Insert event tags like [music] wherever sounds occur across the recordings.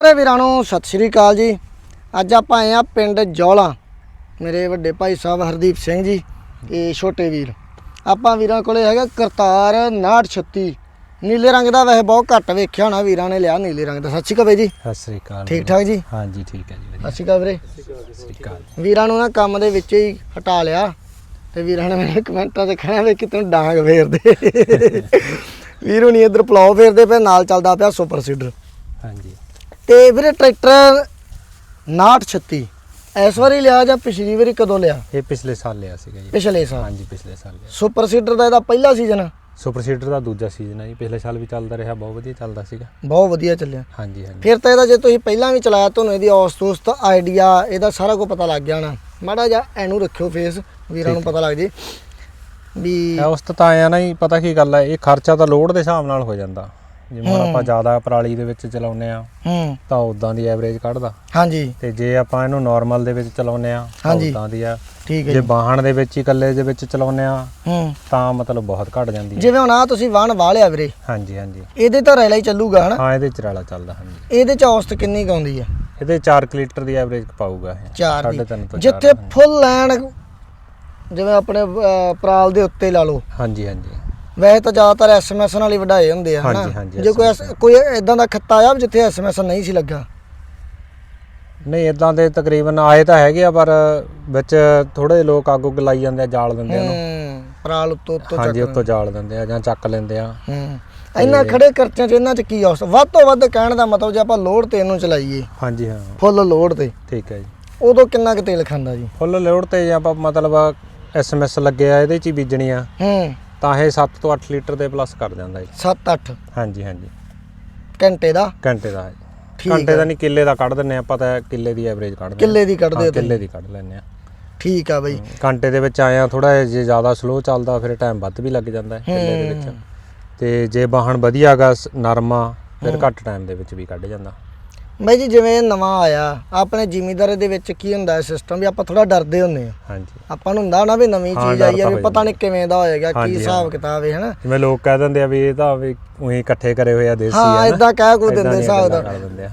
ਸਾਰੇ ਵੀਰਾਂ ਨੂੰ ਸਤਿ ਸ਼੍ਰੀ ਅਕਾਲ ਜੀ। ਅੱਜ ਆਪਾਂ ਆਏ ਆ ਪਿੰਡ ਜੌਲਾ। ਮੇਰੇ ਵੱਡੇ ਭਾਈ ਸਾਹਿਬ ਹਰਦੀਪ ਸਿੰਘ ਜੀ ਤੇ ਛੋਟੇ ਵੀਰ। ਆਪਾਂ ਵੀਰਾਂ ਕੋਲੇ ਹੈਗਾ ਕਰਤਾਰ 936 ਨੀਲੇ ਰੰਗ ਦਾ ਵੈਸੇ ਬਹੁਤ ਘੱਟ ਵੇਖਿਆ ਹੋਣਾ ਵੀਰਾਂ ਨੇ ਲਿਆ ਨੀਲੇ ਰੰਗ ਦਾ। ਸਤਿ ਸ਼੍ਰੀ ਅਕਾਲ ਜੀ। ਸਤਿ ਸ੍ਰੀ ਅਕਾਲ ਠੀਕ ਠਾਕ ਜੀ? ਹਾਂਜੀ ਠੀਕ ਹੈ ਜੀ ਸਤਿ ਸ਼੍ਰੀ ਅਕਾਲ ਵੀਰੇ। ਸਤਿ ਸ੍ਰੀ ਅਕਾਲ ਵੀਰਾਂ ਨੂੰ ਨਾ ਕੰਮ ਦੇ ਵਿੱਚ ਹੀ ਹਟਾ ਲਿਆ। ਤੇ ਵੀਰਾਂ ਨੇ ਮੇਰੇ ਕਮੈਂਟਾਂ ਤੇ ਕਹਿਣਾ ਵੀ ਕਿ ਤੂੰ ਡਾਂਗ ਫੇਰਦੇ। [laughs] ਵੀਰੋ ਨਹੀਂ ਇਧਰ ਪਲਾਉ ਫੇਰਦੇ ਪਏ ਨਾਲ ਚੱਲਦਾ ਪਿਆ ਸੁਪਰ ਸੀਡਰ। ਹਾਂਜੀ। ਤੇ ਵੀਰੇ ਟਰੈਕਟਰ 936 ਇਸ ਵਾਰੀ ਲਿਆ ਜਾਂ ਪਿਛਲੀ ਵਾਰੀ ਕਦੋਂ ਲਿਆ? ਇਹ ਪਿਛਲੇ ਸਾਲ ਲਿਆ ਸੀਗਾ ਜੀ। ਪਿਛਲੇ ਸਾਲ। ਹਾਂਜੀ ਪਿਛਲੇ ਸਾਲ ਲਿਆ। ਸੁਪਰ ਸੀਡਰ ਦਾ ਇਹਦਾ ਪਹਿਲਾ ਸੀਜ਼ਨ? ਸੁਪਰ ਸੀਡਰ ਦਾ ਦੂਜਾ ਸੀਜ਼ਨ ਹੈ ਜੀ। ਪਿਛਲੇ ਸਾਲ ਵੀ ਚੱਲਦਾ ਰਿਹਾ ਬਹੁਤ ਵਧੀਆ ਚੱਲਦਾ ਸੀਗਾ। ਬਹੁਤ ਵਧੀਆ ਚੱਲਿਆ। ਹਾਂਜੀ ਹਾਂਜੀ। ਫਿਰ ਤਾਂ ਇਹਦਾ ਜੇ ਤੁਸੀਂ ਪਹਿਲਾਂ ਵੀ ਚਲਾਇਆ ਤੁਹਾਨੂੰ ਇਹਦੀ ਔਸਤ ਆਈਡੀਆ ਇਹਦਾ ਸਾਰਾ ਕੁਝ ਪਤਾ ਲੱਗ ਗਿਆ ਨਾ ਮਾੜਾ ਜਿਹਾ ਐਨੂੰ ਰੱਖਿਓ ਫੇਸ ਵੀਰਾਂ ਨੂੰ ਪਤਾ ਲੱਗ ਜੇ। ਵੀ ਉਸ ਤੋਂ ਆਇਆ ਨਾ ਜੀ ਪਤਾ ਕੀ ਗੱਲ ਹੈ ਇਹ ਖਰਚਾ ਤਾਂ ਲੋਡ ਦੇ ਹਿਸਾਬ ਨਾਲ ਹੋ ਜਾਂਦਾ। ਜਿਵੇਂ ਹੁਣ ਆਪਾਂ ਜ਼ਿਆਦਾ ਪਰਾਲੀ ਦੇ ਵਿੱਚ ਚਲਾਉਨੇ ਆ ਹੂੰ। ਤਾਂ ਉਦਾਂ ਦੀ ਐਵਰੇਜ ਕੱਢਦਾ। ਹਾਂਜੀ। ਤੇ ਜੇ ਆਪਾਂ ਇਹਨੂੰ ਨਾਰਮਲ ਦੇ ਵਿੱਚ ਚਲਾਉਨੇ ਆ ਤਾਂ ਹਾਂਜੀ। ਉਦਾਂ ਦੀ ਆ। ਠੀਕ ਹੈ ਜੇ ਜੀ। ਬਾਹਣ ਦੇ ਵਿੱਚ ਹੀ ਇਕੱਲੇ ਦੇ ਵਿੱਚ ਚਲਾਉਨੇ ਆ ਹੂੰ। ਤਾਂ ਮਤਲਬ ਬਹੁਤ ਘਟ ਜਾਂਦੀ ਹੈ ਜਿਵੇਂ ਹੁਣ ਆ ਤੁਸੀਂ ਵਾਹਣ ਵਾਲਿਆ ਵੀਰੇ। ਹਾਂਜੀ ਹਾਂਜੀ। ਇਹਦੇ ਤਾਂ ਰੈਲਾ ਹੀ ਚੱਲੂਗਾ ਹਨਾ? ਹਾਂ ਇਹਦੇ ਚ ਰਾਲਾ ਚੱਲਦਾ ਹਾਂਜੀ। ਇਹਦੇ ਚ ਔਸਤ ਕਿੰਨੀ ਕੁ ਆਉਂਦੀ ਆ? ਇਹਦੇ 4 ਲੀਟਰ ਦੀ ਐਵਰੇਜ ਪਾਊਗਾ ਇਹ। ਚਾਰ ਸਾਢੇ ਦੀ। ਜਿੱਥੇ ਫੁੱਲ ਲੈਣ ਜਿਵੇਂ ਆਪਣੇ ਅਹ, ਪਰਾਲ ਦੇ ਉੱਤੇ ਲਾ ਲਓ। ਹਾਂਜੀ ਹਾਂਜੀ। ਵੈਸੇ ਤਾਂ ਜ਼ਿਆਦਾਤਰ ਐਸਐਮਐਸ ਨਾਲ ਹੀ ਵਢਾਏ ਹੁੰਦੇ ਆ ਹਾਂਜੀ, ਹਨਾ? ਹਾਂਜੀ, ਜੇ ਕੋਈ ਕੋਈ ਇਦਾਂ ਦਾ ਖੱਤਾ ਆ ਵੀ ਜਿੱਥੇ ਐਸਐਮਐਸ ਨਹੀਂ ਸੀ ਲੱਗਾ? ਨਹੀਂ ਇਦਾਂ ਦੇ ਤਕਰੀਬਨ ਆਏ ਤਾਂ ਹੈਗੇ ਆ ਪਰ ਵਿੱਚ ਥੋੜੇ ਲੋਕ ਆਗੂ ਗਲਾਈ ਜਾਂਦੇ ਆ ਜਾਲ ਦਿੰਦੇ ਆ ਉਹਨੂੰ। ਹੂੰ ਪਰਾਲ ਉੱਤੋਂ ਉੱਤੋਂ ਹਾਂਜੀ ਚੱਕ ਉੱਤੋਂ ਜਾਲ ਦਿੰਦੇ ਆ ਜਾਂ ਚੱਕ ਲੈਂਦੇ ਆ। ਹੂੰ ਇੰਨਾ ਖੜੇ ਖਰਚਿਆਂ ਚ ਇਹਨਾਂ ਚ ਕੀ ਔਸਤ ਵੱਧ ਤੋਂ ਵੱਧ ਕਹਿਣ ਦਾ ਮਤਲਬ ਜੇ ਆਪਾਂ ਲੋਡ ਤੇ ਇਹਨੂੰ ਚਲਾਈਏ। ਹਾਂਜੀ ਹਾਂ। ਫੁੱਲ ਲੋਡ ਤੇ। ਠੀਕ ਹੈ ਜੀ। ਉਦੋਂ ਕਿੰਨਾ ਕੁ ਤੇਲ ਖਾਂਦਾ ਜੀ? ਫੁੱਲ ਲੋਡ ਤੇ ਜੇ ਆਪਾਂ ਮਤਲਬ ਐਸਐਮਐਸ ਲੱਗੇ ਆ ਇਹਦੇ ਚ ਹੀ ਬੀਜਣੀ ਆ। ਹੂੰ। ਤਾਂ ਇਹ 7 ਤੋਂ 8 ਲੀਟਰ ਦੇ ਪਲੱਸ ਕਰ ਜਾਂਦਾ ਜੀ। 7-8 ਹਾਂਜੀ ਹਾਂਜੀ। ਘੰਟੇ ਦਾ? ਘੰਟੇ ਦਾ। ਹੈ ਠੀਕ ਘੰਟੇ ਦਾ ਨਹੀਂ ਕਿੱਲੇ ਦਾ ਕੱਢ ਦਿੰਨੇ ਆ ਪਤਾ ਕਿੱਲੇ ਦੀ ਐਵਰੇਜ ਕੱਢਦੇ ਆ ਕਿੱਲੇ ਦੀ ਕੱਢਦੇ ਹਾਂ, ਕਿੱਲੇ ਦੀ ਕੱਢ ਲੈਂਦੇ ਆ ਠੀਕ ਆ ਬਈ। ਘੰਟੇ ਦੇ ਵਿੱਚ ਆਇਆ ਥੋੜਾ ਜੇ ਜ਼ਿਆਦਾ ਸਲੋ ਚੱਲਦਾ ਫਿਰ ਟਾਈਮ ਵੱਧ ਵੀ ਲੱਗ ਜਾਂਦਾ ਹੈ ਕਿੱਲੇ ਦੇ ਵਿੱਚ। ਤੇ ਜੇ ਵਾਹਣ ਵਧੀਆਗਾ ਨਰਮਾ ਫਿਰ ਘੱਟ ਟਾਈਮ ਦੇ ਵਿੱਚ ਵੀ ਕੱਢ ਜਾਂਦਾ। ਬਾਈ ਜੀ ਜਿਵੇਂ ਨਵਾਂ ਆਇਆ ਆਪਣੇ ਜ਼ਿਮੀਦਾਰੇ ਦੇ ਵਿੱਚ ਕੀ ਹੁੰਦਾ ਹੈ ਸਿਸਟਮ ਵੀ ਆਪਾਂ ਥੋੜਾ ਡਰਦੇ ਹੁੰਨੇ ਆ ਹਾਂਜੀ। ਆਪਾਂ ਨੂੰ ਹੁੰਦਾ ਨਾ ਵੀ ਨਵੀਂ ਹਾਂ, ਚੀਜ਼ ਆਈ ਆ ਵੀ ਹੋ ਪਤਾ ਨਹੀਂ ਕਿਵੇਂ ਦਾ ਹੋਏਗਾ ਕੀ ਹਿਸਾਬ ਕਿਤਾਬ ਹੈ ਹਨਾ? ਜਿਵੇਂ ਲੋਕ ਕਹਿ ਦਿੰਦੇ ਆ ਵੀ ਇਹ ਤਾਂ ਵੀ ਉਹੀ ਇਕੱਠੇ ਕਰੇ ਹੋਏ ਆ ਦੇਸੀ ਹਾਂ ਆ ਨਾ ਇਦਾਂ ਕਹਿ ਕੋ ਦਿੰਦੇ ਹਿਸਾਬ ਦਾ।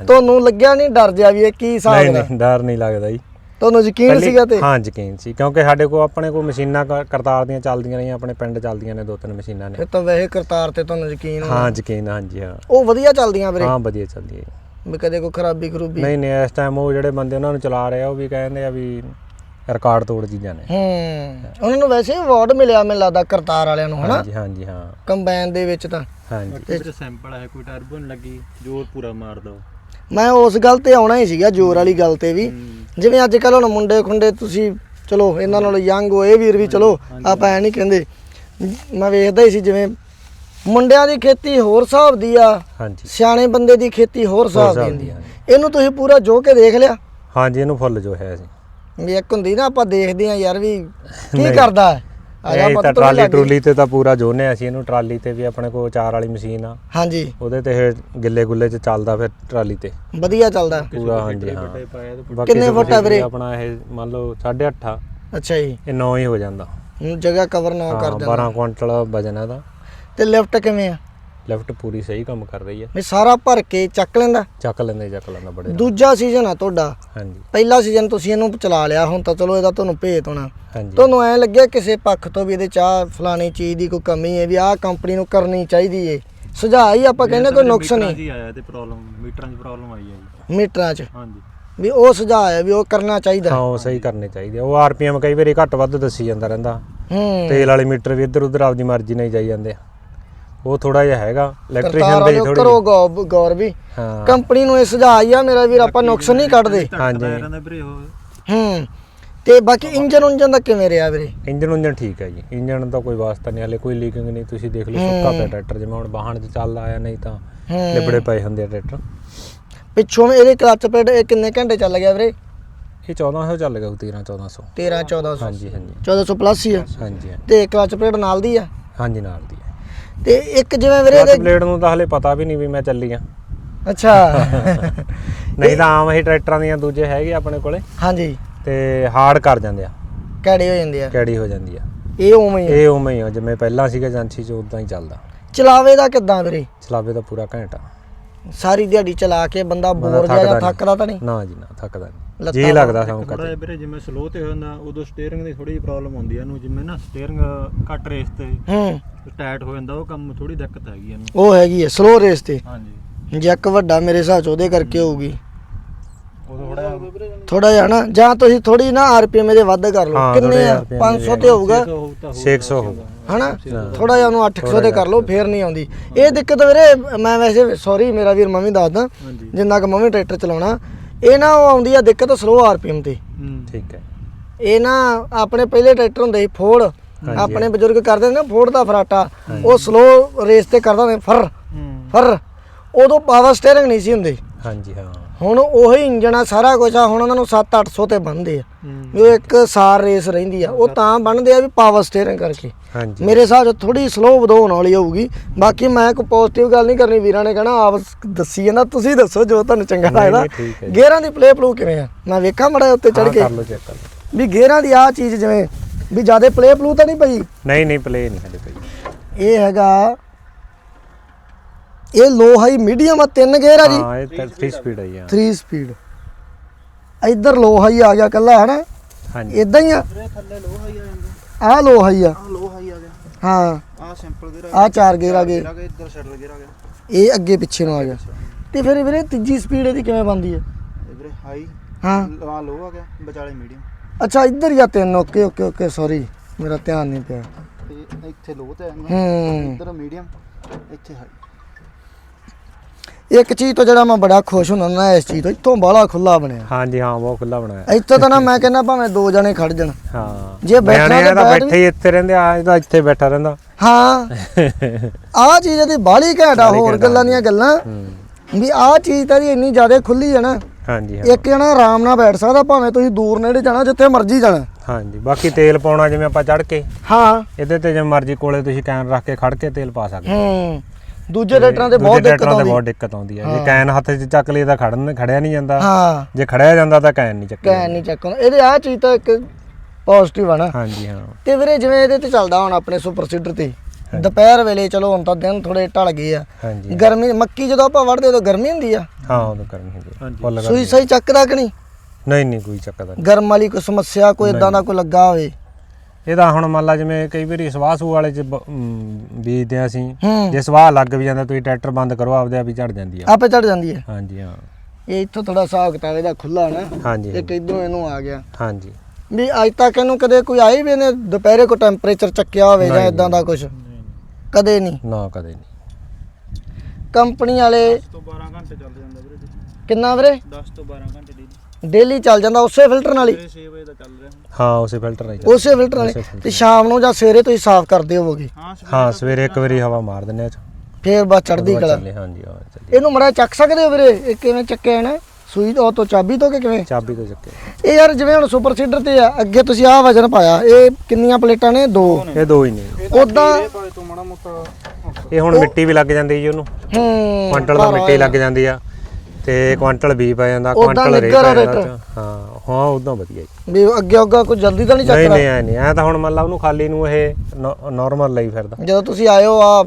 ਤੁਹਾਨੂੰ ਲੱਗਿਆ ਨਹੀਂ ਡਰ ਜਿਆ ਵੀ ਇਹ ਕੀ ਹਿਸਾਬ ਨਹੀਂ ਦਾ? ਨਹੀਂ ਡਰ ਨਹੀਂ ਲੱਗਦਾ ਜੀ। ਤੁਹਾਨੂੰ ਯਕੀਨ ਸੀਗਾ ਤੇ? ਹਾਂ ਯਕੀਨ ਸੀ ਕਿਉਂਕਿ ਸਾਡੇ ਕੋਲ ਆਪਣੇ ਕੋਲ ਮਸ਼ੀਨਾਂ ਕਰਤਾਰ ਦੀਆਂ ਚੱਲਦੀਆਂ ਰਹੀਆਂ ਆਪਣੇ ਪਿੰਡ ਚੱਲਦੀਆਂ ਨੇ ਦੋ ਤਿੰਨ ਮਸ਼ੀਨਾਂ ਨੇ। ਫਿਰ ਤਾਂ ਵੈਸੇ ਕਰਤਾਰ ਤੇ ਤੁਹਾਨੂੰ ਯਕੀਨ ਹਾਂ ਯਕੀਨ ਹਾਂਜੀ ਹਾਂ। ਉਹ ਵਧੀਆ ਚੱਲਦੀਆਂ ਵੀਰੇ? ਹਾਂ ਵਧੀਆ ਚੱਲਦੀ ਹੈ ਜੀ। ਵੀ ਕਦੇ ਕੋਈ ਖਰਾਬੀ ਖਰੂਬੀ? ਨਹੀਂ ਨਹੀਂ ਇਸ ਟਾਈਮ ਉਹ ਜਿਹੜੇ ਬੰਦੇ ਉਹਨਾਂ ਨੂੰ ਚਲਾ ਰਹੇ ਆ ਉਹ ਵੀ ਕਹਿੰਦੇ ਆ ਵੀ ਰਿਕਾਰਡ ਤੋੜ ਚੀਜ਼ਾਂ ਨੇ। ਹੂੰ ਉਹਨਾਂ ਨੂੰ ਵੈਸੇ ਅਵਾਰਡ ਮਿਲਿਆ ਮੈਨੂੰ ਲੱਗਦਾ ਕਰਤਾਰ ਵਾਲਿਆਂ ਨੂੰ ਹਨਾ? ਹਾਂਜੀ ਹਾਂਜੀ ਹਾਂ। ਕੰਬਾਈਨ ਦੇ ਵਿੱਚ ਤਾਂ। ਹਾਂਜੀ। ਵਿੱਚ ਸੈਂਪਲ ਹੈ ਕੋਈ ਟਰਬੋ ਨਹੀਂ ਲੱਗੀ ਜ਼ੋਰ ਪੂਰਾ ਮਾਰ ਦੋ। ਮੈਂ ਉਸ ਗੱਲ ਤੇ ਆਉਣਾ ਹੀ ਸੀਗਾ ਜ਼ੋਰ ਵਾਲੀ ਗੱਲ ਤੇ ਵੀ। ਜਿਵੇਂ ਅੱਜ ਕੱਲ ਹੁਣ ਮੁੰਡੇ ਖੁੰਡੇ ਤੁਸੀਂ ਚਲੋ ਇਹਨਾਂ ਨਾਲ ਯੰਗ ਹੋ ਇਹ ਵੀਰ ਵੀ ਚਲੋ ਆਪਾਂ ਐ ਨਹੀਂ ਕਹਿੰਦੇ। ਮੈਂ ਵੇਖਦਾ ਹੀ ਸੀ ਜਿਵੇਂ ਮੁੰਡਿਆਂ ਦੀ ਖੇਤੀ ਹੋਰ ਹਿਸਾਬ ਦੀ ਆ ਹਾਂਜੀ। ਸਿਆਣੇ ਬੰਦੇ ਦੀ ਖੇਤੀ ਹੋਰ ਹਿਸਾਬ ਦੀ ਹੁੰਦੀ ਆ। ਇਹਨੂੰ ਤੁਸੀਂ ਪੂਰਾ ਜੋ ਕੇ ਦੇਖ ਲਿਆ? ਹਾਂਜੀ ਇਹਨੂੰ ਫੁੱਲ ਜੋ ਹੈ ਜੀ। ਵੀ ਇੱਕ ਹੁੰਦੀ ਨਾ ਆਪਾਂ ਦੇਖਦੇ ਆ ਯਾਰ ਵੀ ਕੀ ਕਰਦਾ ਹੈ। ਆ ਜਾ ਇਹ ਤਾਂ ਟਰਾਲੀ ਟਰੂਲੀ ਤੇ ਤਾਂ ਪੂਰਾ ਜੋਨੇ ਅਸੀਂ ਇਹਨੂੰ ਟਰਾਲੀ ਤੇ ਵੀ ਆਪਣੇ ਕੋਲ ਚਾਰ ਵਾਲੀ ਮਸ਼ੀਨ ਆ। ਹਾਂਜੀ। ਉਹਦੇ ਤੇ ਇਹ ਗਿੱਲੇ ਗੁੱਲੇ ਚ ਚੱਲਦਾ ਫਿਰ ਟਰਾਲੀ ਤੇ। ਵਧੀਆ ਚੱਲਦਾ। ਪੂਰਾ ਹਾਂਜੀ ਹਾਂ। ਪਾਇਆ ਤੇ ਬਾਕੀ ਕਿੰਨੇ ਫੁੱਟ ਆ ਵੀਰੇ? ਆਪਣਾ ਇਹ ਮੰਨ ਲਓ 8.5 ਆ। ਅੱਛਾ ਜੀ। ਇਹ 9 ਹੀ ਹੋ ਜਾਂਦਾ। ਜਗ੍ਹਾ ਕਵਰ ਨਾ ਕਰ ਦਿੰਦਾ 12 ਕੁਇੰਟਲ ਵਜਨ ਹੈ ਦਾ ਤੇ ਲਿਫਟ ਕਿਵੇਂ ਆ? ਲਿਫਟ ਪੂਰੀ ਸਹੀ ਕੰਮ ਕਰ ਰਹੀ ਹੈ। ਵੀ ਸਾਰਾ ਭਰ ਕੇ ਚੱਕ ਲੈਂਦਾ? ਚੱਕ ਲੈਂਦੇ ਚੱਕ ਲੈਂਦਾ ਬੜੇ ਦੂਜਾ ਸੀਜ਼ਨ ਆ ਤੁਹਾਡਾ। ਹਾਂਜੀ। ਪਹਿਲਾ ਸੀਜ਼ਨ ਤੁਸੀਂ ਇਹਨੂੰ ਚਲਾ ਲਿਆ ਹੁਣ ਤਾਂ ਚਲੋ ਇਹਦਾ ਤੁਹਾਨੂੰ ਭੇਤ ਹੋਣਾ। ਹਾਂਜੀ। ਤੁਹਾਨੂੰ ਐ ਲੱਗਿਆ ਕਿਸੇ ਪੱਖ ਤੋਂ ਵੀ ਇਹਦੇ ਚਾਹ ਫਲਾਣੀ ਚੀਜ਼ ਦੀ ਕੋਈ ਕਮੀ ਹੈ ਵੀ ਆਹ ਕੰਪਨੀ ਨੂੰ ਕਰਨੀ ਚਾਹੀਦੀ ਏ? ਸੁਝਾਅ ਹੀ ਆਪਾਂ ਕਹਿੰਦੇ ਕੋਈ ਨੁਕਸ ਨਹੀਂ। ਜੀ ਆਇਆ ਤੇ ਪ੍ਰੋਬਲਮ ਮੀਟਰਾਂ 'ਚ ਪ੍ਰੋਬਲਮ ਆਈ ਹੈ ਜੀ। ਮੀਟਰਾਂ 'ਚ? ਹਾਂਜੀ। ਵੀ ਉਹ ਸੁਝਾਅ ਹੈ ਵੀ ਉਹ ਕਰਨਾ ਚਾਹੀਦਾ। ਹਾਂ ਉਹ ਸਹੀ ਕਰਨੇ ਚਾਹੀਦੇ ਆ। ਉਹ ਆਰਪੀਐਮ ਕਈ ਵਾਰੀ ਘੱਟ ਵੱਧ ਦੱਸੀ ਜਾਂਦਾ ਰਹਿੰਦਾ। ਹੂੰ। ਤੇਲ ਵਾਲੇ ਮੀਟਰ ਵੀ ਇੱਧਰ ਉੱਧਰ ਆਪਦੀ ਮਰਜ਼ੀ ਨਾਲ ਹੀ ਜਾਈ ਜਾਂਦੇ ਆ। ਉਹ ਥੋੜਾ ਜਿਹਾ ਹੈਗਾ ਇਲੈਕਟ੍ਰੀਸ਼ੀਅਨ ਦੇ ਥੋੜੀ ਕਰੋ ਗੌ- ਗੌਰ ਵੀ ਹਾਂ। ਕੰਪਨੀ ਨੂੰ ਇਹ ਸੁਝਾਅ ਹੀ ਆ ਮੇਰਾ ਵੀਰ ਆਪਾਂ ਨੁਕਸ ਨਹੀਂ ਕੱਢਦੇ। ਹਾਂਜੀ। ਟਾਇਰਾਂ ਦਾ ਵੀਰੇ ਉਹ ਹੂੰ। ਤੇ ਬਾਕੀ ਇੰਜਨ ਉਂਜਨ ਦਾ ਕਿਵੇਂ ਰਿਹਾ ਵੀਰੇ? ਇੰਜਨ ਉਂਜਨ ਠੀਕ ਹੈ ਜੀ। ਇੰਜਨ ਦਾ ਕੋਈ ਵਾਸਤਾ ਨਹੀਂ ਹਲੇ ਕੋਈ ਲੀਕਿੰਗ ਨਹੀਂ। ਤੁਸੀਂ ਦੇਖ ਲਓ ਸੁੱਕਾ ਪਿਆ ਟਰੈਕਟਰ ਜਿਵੇਂ ਹੁਣ ਵਾਹਣ 'ਚ ਚੱਲਦਾ ਆਇਆ ਨਹੀਂ ਤਾਂ ਹੂੰ। ਲਿਬੜੇ ਪਏ ਹੁੰਦੇ ਆ ਟਰੈਕਟਰ। ਪਿੱਛੋਂ ਇਹਦੇ ਕਲਚ ਪੇਡ ਇਹ ਕਿੰਨੇ ਘੰਟੇ ਚੱਲ ਗਿਆ ਵੀਰੇ? ਇਹ 1400 ਚੱਲ ਗਿਆ 13 1400 13 1400 ਹਾਂਜੀ ਹਾਂਜੀ। 1400 ਪਲੱਸ ਹੀ ਆ। ਹਾਂਜੀ। ਤੇ ਕਲਚ ਪਲੇਟ ਨਾਲ ਦੀ ਆ? ਹਾਂਜੀ ਨਾਲ ਦੀ ਹੈ ਤੇ ਇੱਕ ਜਿਵੇਂ ਵੀਰੇ ਇਹਦੇ ਪਲੇਟ ਨੂੰ ਤਾਂ ਹਲੇ ਪਤਾ ਵੀ ਨਹੀਂ ਵੀ ਮੈਂ ਚੱਲੀ ਆ। ਅੱਛਾ। [laughs] ਨਹੀਂ ਤਾਂ ਆਮ ਹੀ ਟਰੈਕਟਰਾਂ ਦੀਆਂ ਦੂਜੇ ਹੈਗੇ ਆਪਣੇ ਕੋਲੇ। ਹਾਂਜੀ। ਤੇ ਹਾਰਡ ਕਰ ਜਾਂਦੇ ਆ। ਕੈੜੇ ਹੋ ਜਾਂਦੇ ਆ। ਕੈੜੀ ਹੋ ਜਾਂਦੀ ਆ। ਇਹ ਉਵੇਂ ਹੀ ਆ। ਇਹ ਉਵੇਂ ਹੀ ਆ ਜਿਵੇਂ ਪਹਿਲਾਂ ਸੀਗਾ ਏਜੰਸੀ 'ਚ ਉਦਾਂ ਹੀ ਚੱਲਦਾ। ਚਲਾਵੇ ਦਾ ਕਿੱਦਾਂ ਵੀਰੇ? ਚਲਾਵੇ ਦਾ ਪੂਰਾ ਘੰਟਾ ਸਾਰੀ ਦਿਹਾੜੀ ਚਲਾ ਕੇ ਬੰਦਾ ਬੋਰ ਗਿਆ ਜਾਂ ਥੱਕਦਾ ਤਾਂ ਨਹੀਂ? ਨਾ ਜੀ ਨਾ ਥੱਕਦਾ ਨਹੀਂ। ਜੀ ਲੱਗਦਾ ਥੋੜਾ ਸਾਨੂੰ ਜਿਹਾ ਕਦੇ ਵੀਰੇ ਜਿਵੇਂ ਸਲੋ ਤੇ ਹੋ ਜਾਂਦਾ ਉਦੋਂ ਸਟੀਅਰਿੰਗ ਦੀ ਥੋੜੀ ਜਿਹੀ ਪ੍ਰੋਬਲਮ ਹੁੰਦੀ ਹੈ ਇਹਨੂੰ ਜਿਵੇਂ ਨਾ ਸਟੀਅਰਿੰਗ ਘੱਟ ਰੇਸ ਤੇ ਹੂੰ। ਟਾਈਟ ਹੋ ਜਾਂਦਾ ਉਹ ਕੰਮ ਥੋੜੀ ਦਿੱਕਤ ਹੈਗੀ ਇਹਨੂੰ। ਉਹ ਹੈਗੀ ਹੈ ਸਲੋ ਰੇਸ ਤੇ। ਹਾਂਜੀ। ਜੈਕ ਵੱਡਾ ਮੇਰੇ ਹਿਸਾਬ ਚ ਉਹਦੇ ਕਰਕੇ ਹੋਊਗੀ। ਥੋੜਾ ਥੋੜਾ ਜਿਹਾ ਨਾ ਜਾਂ ਤੁਸੀਂ ਥੋੜੀ ਨਾ ਆਰਪੀਐਮ ਇਹਦੇ ਵੱਧ ਕਰ ਲਓ। ਕਿੰਨੇ ਥੋੜ੍ਹੇ ਆ? RPM 500 ਤੇ ਹੋਊਗਾ। 600 ਹੋਊਗਾ। ਹਨਾ? ਥੋੜਾ ਜਿਹਾ ਉਹਨੂੰ 800 ਤੇ ਕਰ ਲਓ ਫੇਰ ਨਹੀਂ ਆਉਂਦੀ। ਇਹ ਦਿੱਕਤ ਵੀਰੇ ਮੈਂ ਵੈਸੇ ਸੌਰੀ ਮੇਰਾ ਵੀਰ ਮੈਂ ਵੀ ਦੱਸਦਾ ਜਿੰਨਾ ਕਿ ਮੈਂ ਵੀ ਟਰੈਕਟਰ ਚਲਾਉਣਾ ਇਹ ਨਾ ਉਹ ਆਉਂਦੀ ਆ ਦਿੱਕਤ ਸਲੋ ਆਰਪੀਐਮ ਤੇ। ਠੀਕ ਹੈ। ਇਹ ਨਾ ਆਪਣੇ ਪਹਿਲੇ ਟਰੈਕਟਰ ਹੁੰਦੇ ਸੀ ਫੋਰਡ ਆਪਣੇ ਬਜ਼ੁਰਗ ਕਰਦੇ ਨੇ ਨਾ ਫੋਰਡ ਦਾ ਫਰਾਟਾ ਉਹ ਸਲੋ ਰੇਸ ਤੇ ਕਰਦਾ ਹੁੰਦੇ ਫਰ ਫਰ। ਉਦੋਂ ਪਾਵਰ ਸਟੀਅਰਿੰਗ ਨਹੀਂ ਸੀ ਹੁੰਦੇ। ਹਾਂਜੀ ਹਾਂ। ਹੁਣ ਉਹੀ ਇੰਜਣ ਆ ਸਾਰਾ ਕੁਝ ਆ ਹੁਣ ਉਹਨਾਂ ਨੂੰ 7-800 ਤੇ ਬੰਨਦੇ ਆ। ਉਹ ਇੱਕ ਸਾਰ ਰੇਸ ਰਹਿੰਦੀ ਆ ਉਹ ਤਾਂ ਬਣਦੇ ਆ ਵੀ ਪਾਵਰ ਸਟੀਅਰਿੰਗ ਕਰਕੇ। ਹਾਂਜੀ। ਮੇਰੇ ਹਿਸਾਬ 'ਚ ਥੋੜੀ ਸਲੋ ਵਧਾਉਣ ਵਾਲੀ ਹੋਊਗੀ। ਬਾਕੀ ਮੈਂ ਕੋਈ ਪੋਜ਼ਿਟਿਵ ਗੱਲ ਨਹੀਂ ਕਰਨੀ ਵੀਰਾਂ ਨੇ ਕਹਿਣਾ ਆਪ ਦੱਸੀ ਜਾਂਦਾ ਤੁਸੀਂ ਦੱਸੋ ਜੋ ਤੁਹਾਨੂੰ ਚੰਗਾ ਲੱਗਦਾ। ਜੀ। ਗੇਅਰਾਂ ਦੀ ਪਲੇ ਪਲੂ ਕਿਵੇਂ ਆ? ਮੈਂ ਵੇਖਾਂ ਮੜਾ ਉੱਤੇ ਚੜ ਕੇ। ਕਰ ਲਓ ਚੈੱਕ ਕਰ ਲਓ। ਵੀ ਗੇਅਰਾਂ ਦੀ ਆ ਚੀਜ਼ ਜਿਵੇਂ ਵੀ ਜ਼ਿਆਦਾ ਪਲੇ ਪਲੂ ਤਾਂ ਨਹੀਂ ਪਈ? ਨਹੀਂ ਨਹੀਂ ਪਲੇ ਨਹੀਂ ਸਾਡੇ ਪਈ। ਇਹ ਹੈਗਾ ਇਹ ਲੋ ਹਾਈ ਮੀਡੀਅਮ ਆ ਤਿੰਨ ਗੇਅਰ ਆ ਜੀ। ਹਾਂ ਇਹ ਤਾਂ 3 ਸਪੀਡ ਹੈ ਜੀ ਹਾਂ। 3 ਸਪੀਡ ਇੱਧਰ ਲੋ ਹਾਈ ਆ ਗਿਆ ਕੱਲਾ ਹਨਾ? ਹਾਂਜੀ। ਇਦਾਂ ਹੀ ਆ। ਥੱਲੇ ਲੋ ਹਾਈ ਆ। ਜਾਂਦਾ ਆ ਲੋ ਹਾਈ ਆ ਆ ਲੋ ਹਾਈ ਆ ਗਿਆ। ਹਾਂ ਆ ਸਿੰਪਲ ਗੇਰ ਆ ਚਾਰ ਗੇਅਰ ਆ ਗਏ ਆ ਇੱਧਰ ਸ਼ਟਲ ਗੇਰ ਆ ਗਿਆ। ਇਹ ਅੱਗੇ ਪਿੱਛੇ ਨੂੰ ਆ ਗਿਆ। ਤੇ ਫਿਰ ਵੀਰੇ ਤੀਜੀ ਸਪੀਡ ਇਹਦੀ ਕਿਵੇਂ ਬਣਦੀ ਹੈ ਵੀਰੇ ਹਾਈ ਹਾਂ। ਆ ਲੋ ਆ ਗਿਆ ਵਿਚਾਲੇ ਮੀਡੀਅਮ ਅੱਛਾ ਇੱਧਰ ਹੀ ਆ ਤਿੰਨ ਓਕੇ ਓਕੇ ਓਕੇ ਸੌਰੀ ਮੇਰਾ ਧਿਆਨ ਨਹੀਂ ਪਿਆ। ਤੇ ਇੱਥੇ ਲੋ ਤੇ ਹੂੰ। ਇੱਧਰ ਮੀਡੀਅਮ ਇੱਥੇ ਹਾਈ ਇੱਕ ਚੀਜ਼ ਤੋਂ ਜਿਹੜਾ ਮੈਂ ਬੜਾ ਖੁਸ਼ ਹੁੰਦਾ ਨਾ ਇਸ ਚੀਜ਼ ਤੋਂ ਇੱਥੋਂ ਬਾਹਲਾ ਖੁੱਲਾ ਬਣਿਆ। ਹਾਂਜੀ ਹਾਂ ਬਹੁਤ ਖੁੱਲਾ ਬਣਾਇਆ ਇੱਥੋਂ ਤਾਂ ਨਾ ਮੈਂ ਕਹਿੰਦਾ ਭਾਵੇਂ ਦੋ ਜਣੇ ਖੜ ਜਾਣ। ਹਾਂ। ਜੇ ਬੈਠਣਾ ਤਾਂ ਬੈਠ ਹੀ ਇੱਥੇ ਰਹਿੰਦੇ ਆ ਇਹ ਤਾਂ ਇੱਥੇ ਬੈਠਾ ਰਹਿੰਦਾ। ਹਾਂ। ਆਹ ਚੀਜ਼ ਇਹਦੀ ਬਾਹਲੀ ਘੈਂਟ ਆ ਹੋਰ ਗੱਲਾਂ ਆ। ਦੀਆਂ ਗੱਲਾਂ। ਵੀ ਆਹ ਚੀਜ਼ ਤਾਂ ਇੰਨੀ ਜ਼ਿਆਦਾ ਖੁੱਲੀ ਹੈ ਨਾ ਹਾਂਜੀ ਹਾਂ। ਇੱਕ ਜਣਾ ਆਰਾਮ ਨਾਲ ਬੈਠ ਸਕਦਾ ਭਾਵੇਂ ਤੁਸੀਂ ਦੂਰ ਨੇੜੇ ਜਾਣਾ ਜਿੱਥੇ ਮਰਜ਼ੀ ਜਾਣਾ। ਹਾਂਜੀ ਬਾਕੀ ਤੇਲ ਪਾਉਣਾ ਜਿਵੇਂ ਆਪਾਂ ਚੜ ਕੇ। ਹਾਂ। ਇਹਦੇ ਤੇ ਜਿਵੇਂ ਮਰਜ਼ੀ ਕੋਲੇ ਤੁਸੀਂ ਕੈਨ ਰੱਖ ਕੇ ਖੜ ਕੇ ਤੇਲ ਪਾ ਸਕਦੇ ਹੋ। ਹੂੰ ਦੂਜੇ ਟਰੈਕਟਰਾਂ ਤੇ ਬਹੁਤ ਦਿੱਕਤ ਆਉਂਦੀ। ਬਹੁਤ ਦਿੱਕਤ ਆਉਂਦੀ ਹੈ ਜੇ ਕੈਨ ਹੱਥ 'ਚ ਚੱਕ ਲਈ ਤਾਂ ਖੜਨ ਖੜਿਆ ਨਹੀਂ ਜਾਂਦਾ। ਹਾਂ। ਜੇ ਖੜਿਆ ਜਾਂਦਾ ਤਾਂ ਕੈਨ ਨਹੀਂ ਚੱਕਿਆ ਕੈਨ ਨਹੀਂ ਚੱਕਣਾ। ਇਹਦੇ ਆਹ ਚੀਜ਼ ਤਾਂ ਇੱਕ ਪੋਜ਼ਿਟਿਵ ਆ ਨਾ। ਹਾਂਜੀ ਹਾਂ। ਤੇ ਵੀਰੇ ਜਿਵੇਂ ਇਹਦੇ ਤੇ ਚੱਲਦਾ ਹੁਣ ਆਪਣੇ ਸੁਪਰ ਸੀਡਰ ਤੇ। ਦੁਪਹਿਰ ਵੇਲੇ ਚਲੋ ਹੁਣ ਤਾਂ ਦਿਨ ਥੋੜੇ ਢਲ ਗਏ ਆ। ਗਰਮੀ ਮੱਕੀ ਜਦੋਂ ਆਪਾਂ ਵੜਦੇ ਉਦੋਂ ਗਰਮੀ ਹੁੰਦੀ ਆ। ਹਾਂ ਉਦੋਂ ਕਰਨੀ ਹੁੰਦੀ ਹੈ। ਹਾਂਜੀ। ਫੁੱਲ ਸੂਈ ਸਹੀ ਚੱਕਦਾ ਕਿ ਨਹੀਂ? ਨਹੀਂ ਨਹੀਂ ਕੋਈ ਨਹੀਂ। ਗਰਮ ਵਾਲੀ ਕੋਈ ਸਮੱਸਿਆ ਕੋਈ ਇਦਾਂ ਦਾ ਕੋਈ ਲੱਗਾ ਹੋਵੇ। ਇਹਦਾ ਹੁਣ ਮੰਨ ਲਾ ਜਿਵੇਂ ਕਈ ਵਾਰੀ ਸਵਾਹ ਸੂ ਵਾਲੇ ਚ ਬ- ਅਮ, ਬੀਜਦੇ ਆ ਅਸੀਂ ਹੂੰ। ਜੇ ਸਵਾਹ ਲੱਗ ਵੀ ਜਾਂਦਾ ਤੁਸੀਂ ਟਰੈਕਟਰ ਬੰਦ ਕਰੋ ਆਪਦੇ ਆਪ ਹੀ ਝੜ ਜਾਂਦੀ ਆ। ਆਪੇ ਚੜ ਜਾਂਦੀ ਹੈ ਹਾਂਜੀ ਹਾਂ। ਇਹ ਇੱਥੋਂ ਥੋੜਾ ਹਿਸਾਬ ਕਿਤਾਬ ਇਹਦਾ ਖੁੱਲਾ ਨਾ ਹਾਂਜੀ। ਇੱਕ ਇਧਰੋਂ ਇਹਨੂੰ ਆ ਗਿਆ। ਹਾਂਜੀ। ਵੀ ਅੱਜ ਤੱਕ ਇਹਨੂੰ ਕਦੇ ਕੋਈ ਆਏ ਵੀ ਨੇ ਦੁਪਹਿਰੇ ਕੋ ਟੈਂਪਰੇਚਰ ਚੱਕਿਆ ਹੋਵੇ ਜਾਂ ਇਦਾਂ ਦਾ ਕੁਝ ਕਦੇ ਨਹੀਂ। ਨਾ ਕਦੇ ਨਹੀਂ। ਕੰਪਨੀ ਵਾਲੇ 10 ਤੋਂ 12 ਘੰਟੇ ਚੱਲ ਜਾਂਦਾ ਵੀਰੇ। ਕਿੰਨਾ ਵੀਰੇ? 10 ਤੋਂ 12 ਘੰਟੇ ਡੇਲੀ ਡੇਲੀ ਚੱਲ ਜਾਂਦਾ ਉਸੇ ਫਿਲਟਰ ਨਾਲ ਹੀ। ਸਵੇਰੇ 6 ਵਜੇ ਦਾ ਚੱਲ ਰਿਹਾ। ਹਾਂ ਉਸੇ ਫਿਲਟਰ ਨਾਲ ਹੀ। ਉਸੇ ਫਿਲਟਰ ਨਾਲ ਉਸੇ ਹੀ। filter ਤੇ ਸ਼ਾਮ ਨੂੰ ਜਾਂ ਸਵੇਰੇ ਤੁਸੀਂ ਸਾਫ਼ ਕਰਦੇ ਹੋਵੋਗੇ। ਹਾਂ ਸਵੇਰੇ ਹਾਂ ਸਵੇਰੇ ਇੱਕ ਵਾਰੀ ਹਵਾ ਮਾਰ ਦਿੰਨੇ ਆ ਫੇਰ ਬਸ ਚੜਦੀ ਕਲਾ। ਚੱਲੇ ਹਾਂਜੀ ਹਾਂ ਚੱਲੇ। ਇਹਨੂੰ ਮੜਾ ਚੱਕ ਸਕਦੇ ਹੋ ਵੀਰੇ? ਇਹ ਕਿਵੇਂ ਚੱਕਿਆ ਨਾ ਸੂਈ ਤੋਂ ਤੋਂ ਚਾਬੀ ਤੋਂ ਕਿ ਕਿਵੇਂ? ਚਾਬੀ ਤੋਂ ਚੱਕੇ ਇਹ ਯਾਰ ਜਿਵੇਂ ਹੁਣ ਸੁਪਰ ਸੀਡਰ ਤੇ ਆ ਅੱਗੇ ਤੁਸੀਂ ਆਹ ਵਜਨ ਪਾਇਆ ਇਹ ਕਿੰਨੀਆਂ ਪਲੇਟਾਂ ਨੇ? ਦੋ। ਇਹ ਦੋ ਹੀ ਨੇ। ਉਦਾਂ ਭਾਵੇਂ ਤੂੰ ਮਾੜਾ ਮੋਟਾ ਇਹ ਹੁਣ ਮਿੱਟੀ ਵੀ ਲੱਗ ਜਾਂਦੀ ਜੀ ਉਹਨੂੰ। ਹੂੰ ਕੁਆਂਟਲ ਦਾ ਮਿੱਟੀ ਲੱਗ ਜਾਂਦੀ ਆ। ਤੇ ਕੁਆਂਟਲ ਵੀ ਪੈ ਜਾਂਦਾ ਕੁਆਂਟਲ ਆ ਜਾਂਦਾ ਰੇਟ। ਹਾਂ ਹਾਂ ਉਦਾਂ ਵਧੀਆ ਜੀ। ਵੀ ਅੱਗੇ ਅੱਗਾ ਕੋਈ ਜਲਦੀ ਤਾਂ ਨਹੀਂ ਨਹੀਂ ਚੱਕਦਾ? ਨਹੀਂ ਐ ਨਹੀਂ ਐ ਤਾਂ ਹੁਣ ਮੰਨ ਲਾ ਉਹਨੂੰ ਖਾਲੀ ਨੂੰ ਇਹ ਨਾਰਮਲ ਲਈ ਫਿਰਦਾ। ਜਦੋਂ ਤੁਸੀਂ ਹੋ ਆ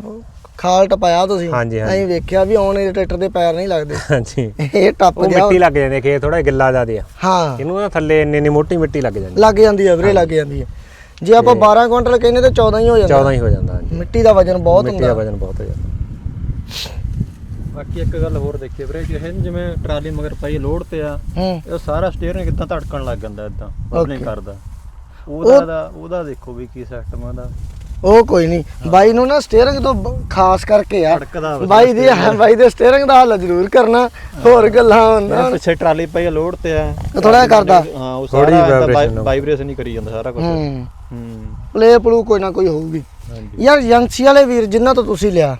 ਖਾਲ ਟਪਾਇਆ ਤੁਸੀਂ ਹਾਂਜੀ, ਹਾਂਜੀ। ਅਸੀਂ ਵੇਖਿਆ ਵੀ ਆਉਣ ਇਹ ਟਰੈਕਟਰ ਦੇ ਪੈਰ ਨਹੀਂ ਲੱਗਦੇ। ਹਾਂਜੀ। ਇਹ ਟੱਪ ਉਹ ਗਿਆ। ਮਿੱਟੀ ਲੱਗ ਜਾਂਦੀ ਖੇਤ ਥੋੜਾ ਗਿੱਲਾ ਜਿਆਦੇ ਆ ਹਾਂ। ਇਹਨੂੰ ਨਾ ਥੱਲੇ ਇੰਨੀ ਇੰਨੀ ਮੋਟੀ ਮਿੱਟੀ ਲੱਗ ਜਾਂਦੀ ਲੱਗ ਜਾਂਦੀ ਹੈ ਵੀਰੇ ਲੱਗ ਜਾਂਦੀ ਹੈ ਜੇ ਆਪਾਂ 12 ਕੁਇੰਟਲ ਕਹਿੰਦੇ ਤੇ 14 ਹੀ ਹੋ ਜਾਂਦਾ। 14 ਹੀ ਹੋ ਜਾਂਦਾ ਹਾਂਜੀ। ਮਿੱਟੀ ਦਾ ਵਜਨ ਬਹੁਤ ਮਿੱਟੀ ਦਾ ਹੁੰਦਾ। ਵਜਨ ਬਹੁਤ ਹੋ ਜਾਂਦਾ। ਬਾਕੀ ਇੱਕ ਗੱਲ ਹੋਰ ਦੇਖੀਏ ਵੀਰੇ ਜਿਹੇ ਜਿਵੇਂ ਟਰਾਲੀ ਮਗਰ ਪਈ ਲੋਡ ਤੇ ਆ ਹੂੰ। ਇਹ ਸਾਰਾ ਸਟੀਅਰਿੰਗ ਕਿਦਾਂ ਧੜਕਣ ਲੱਗ ਜਾਂਦਾ ਇਦਾਂ ਆਪਣੇ Okay. ਕਰਦਾ। ਉਹਦਾ ਦਾ ਉਹਦਾ ਦੇਖੋ ਵੀ ਕੀ ਸਿਸਟਮ ਉਹਦਾ। ਉਹ ਕੋਈ ਨਹੀਂ ਬਾਈ ਨੂੰ ਨਾ ਸਟੀਅਰਿੰਗ ਤੋਂ ਖਾਸ ਕਰਕੇ ਆ ਬਾਈ ਦੀ ਬਾਈ ਦੇ ਸਟੀਅਰਿੰਗ ਦਾ ਹੱਲ ਜ਼ਰੂਰ ਕਰਨਾ ਹੋਰ ਗੱਲਾਂ ਪਿੱਛੇ ਟਰਾਲੀ ਪਈ ਲੋਡ ਤੇ ਆ ਜਿਹਾ ਕਰਦਾ। ਹਾਂ ਉਹ ਸਾਰਾ ਵਾਈਬ੍ਰੇਸ਼ਨ ਹੀ ਕਰੀ ਜਾਂਦਾ ਸਾਰਾ ਕੁਝ ਹੂੰ। ਹੂੰ। ਪਲੇ ਪਲੂ ਕੋਈ ਨਾ ਕੋਈ ਹੋਊਗੀ। ਯਾਰ ਏਜੰਸੀ ਵਾਲੇ ਵੀਰ ਜਿਨ੍ਹਾਂ ਤੋਂ ਤੁਸੀਂ ਲਿਆ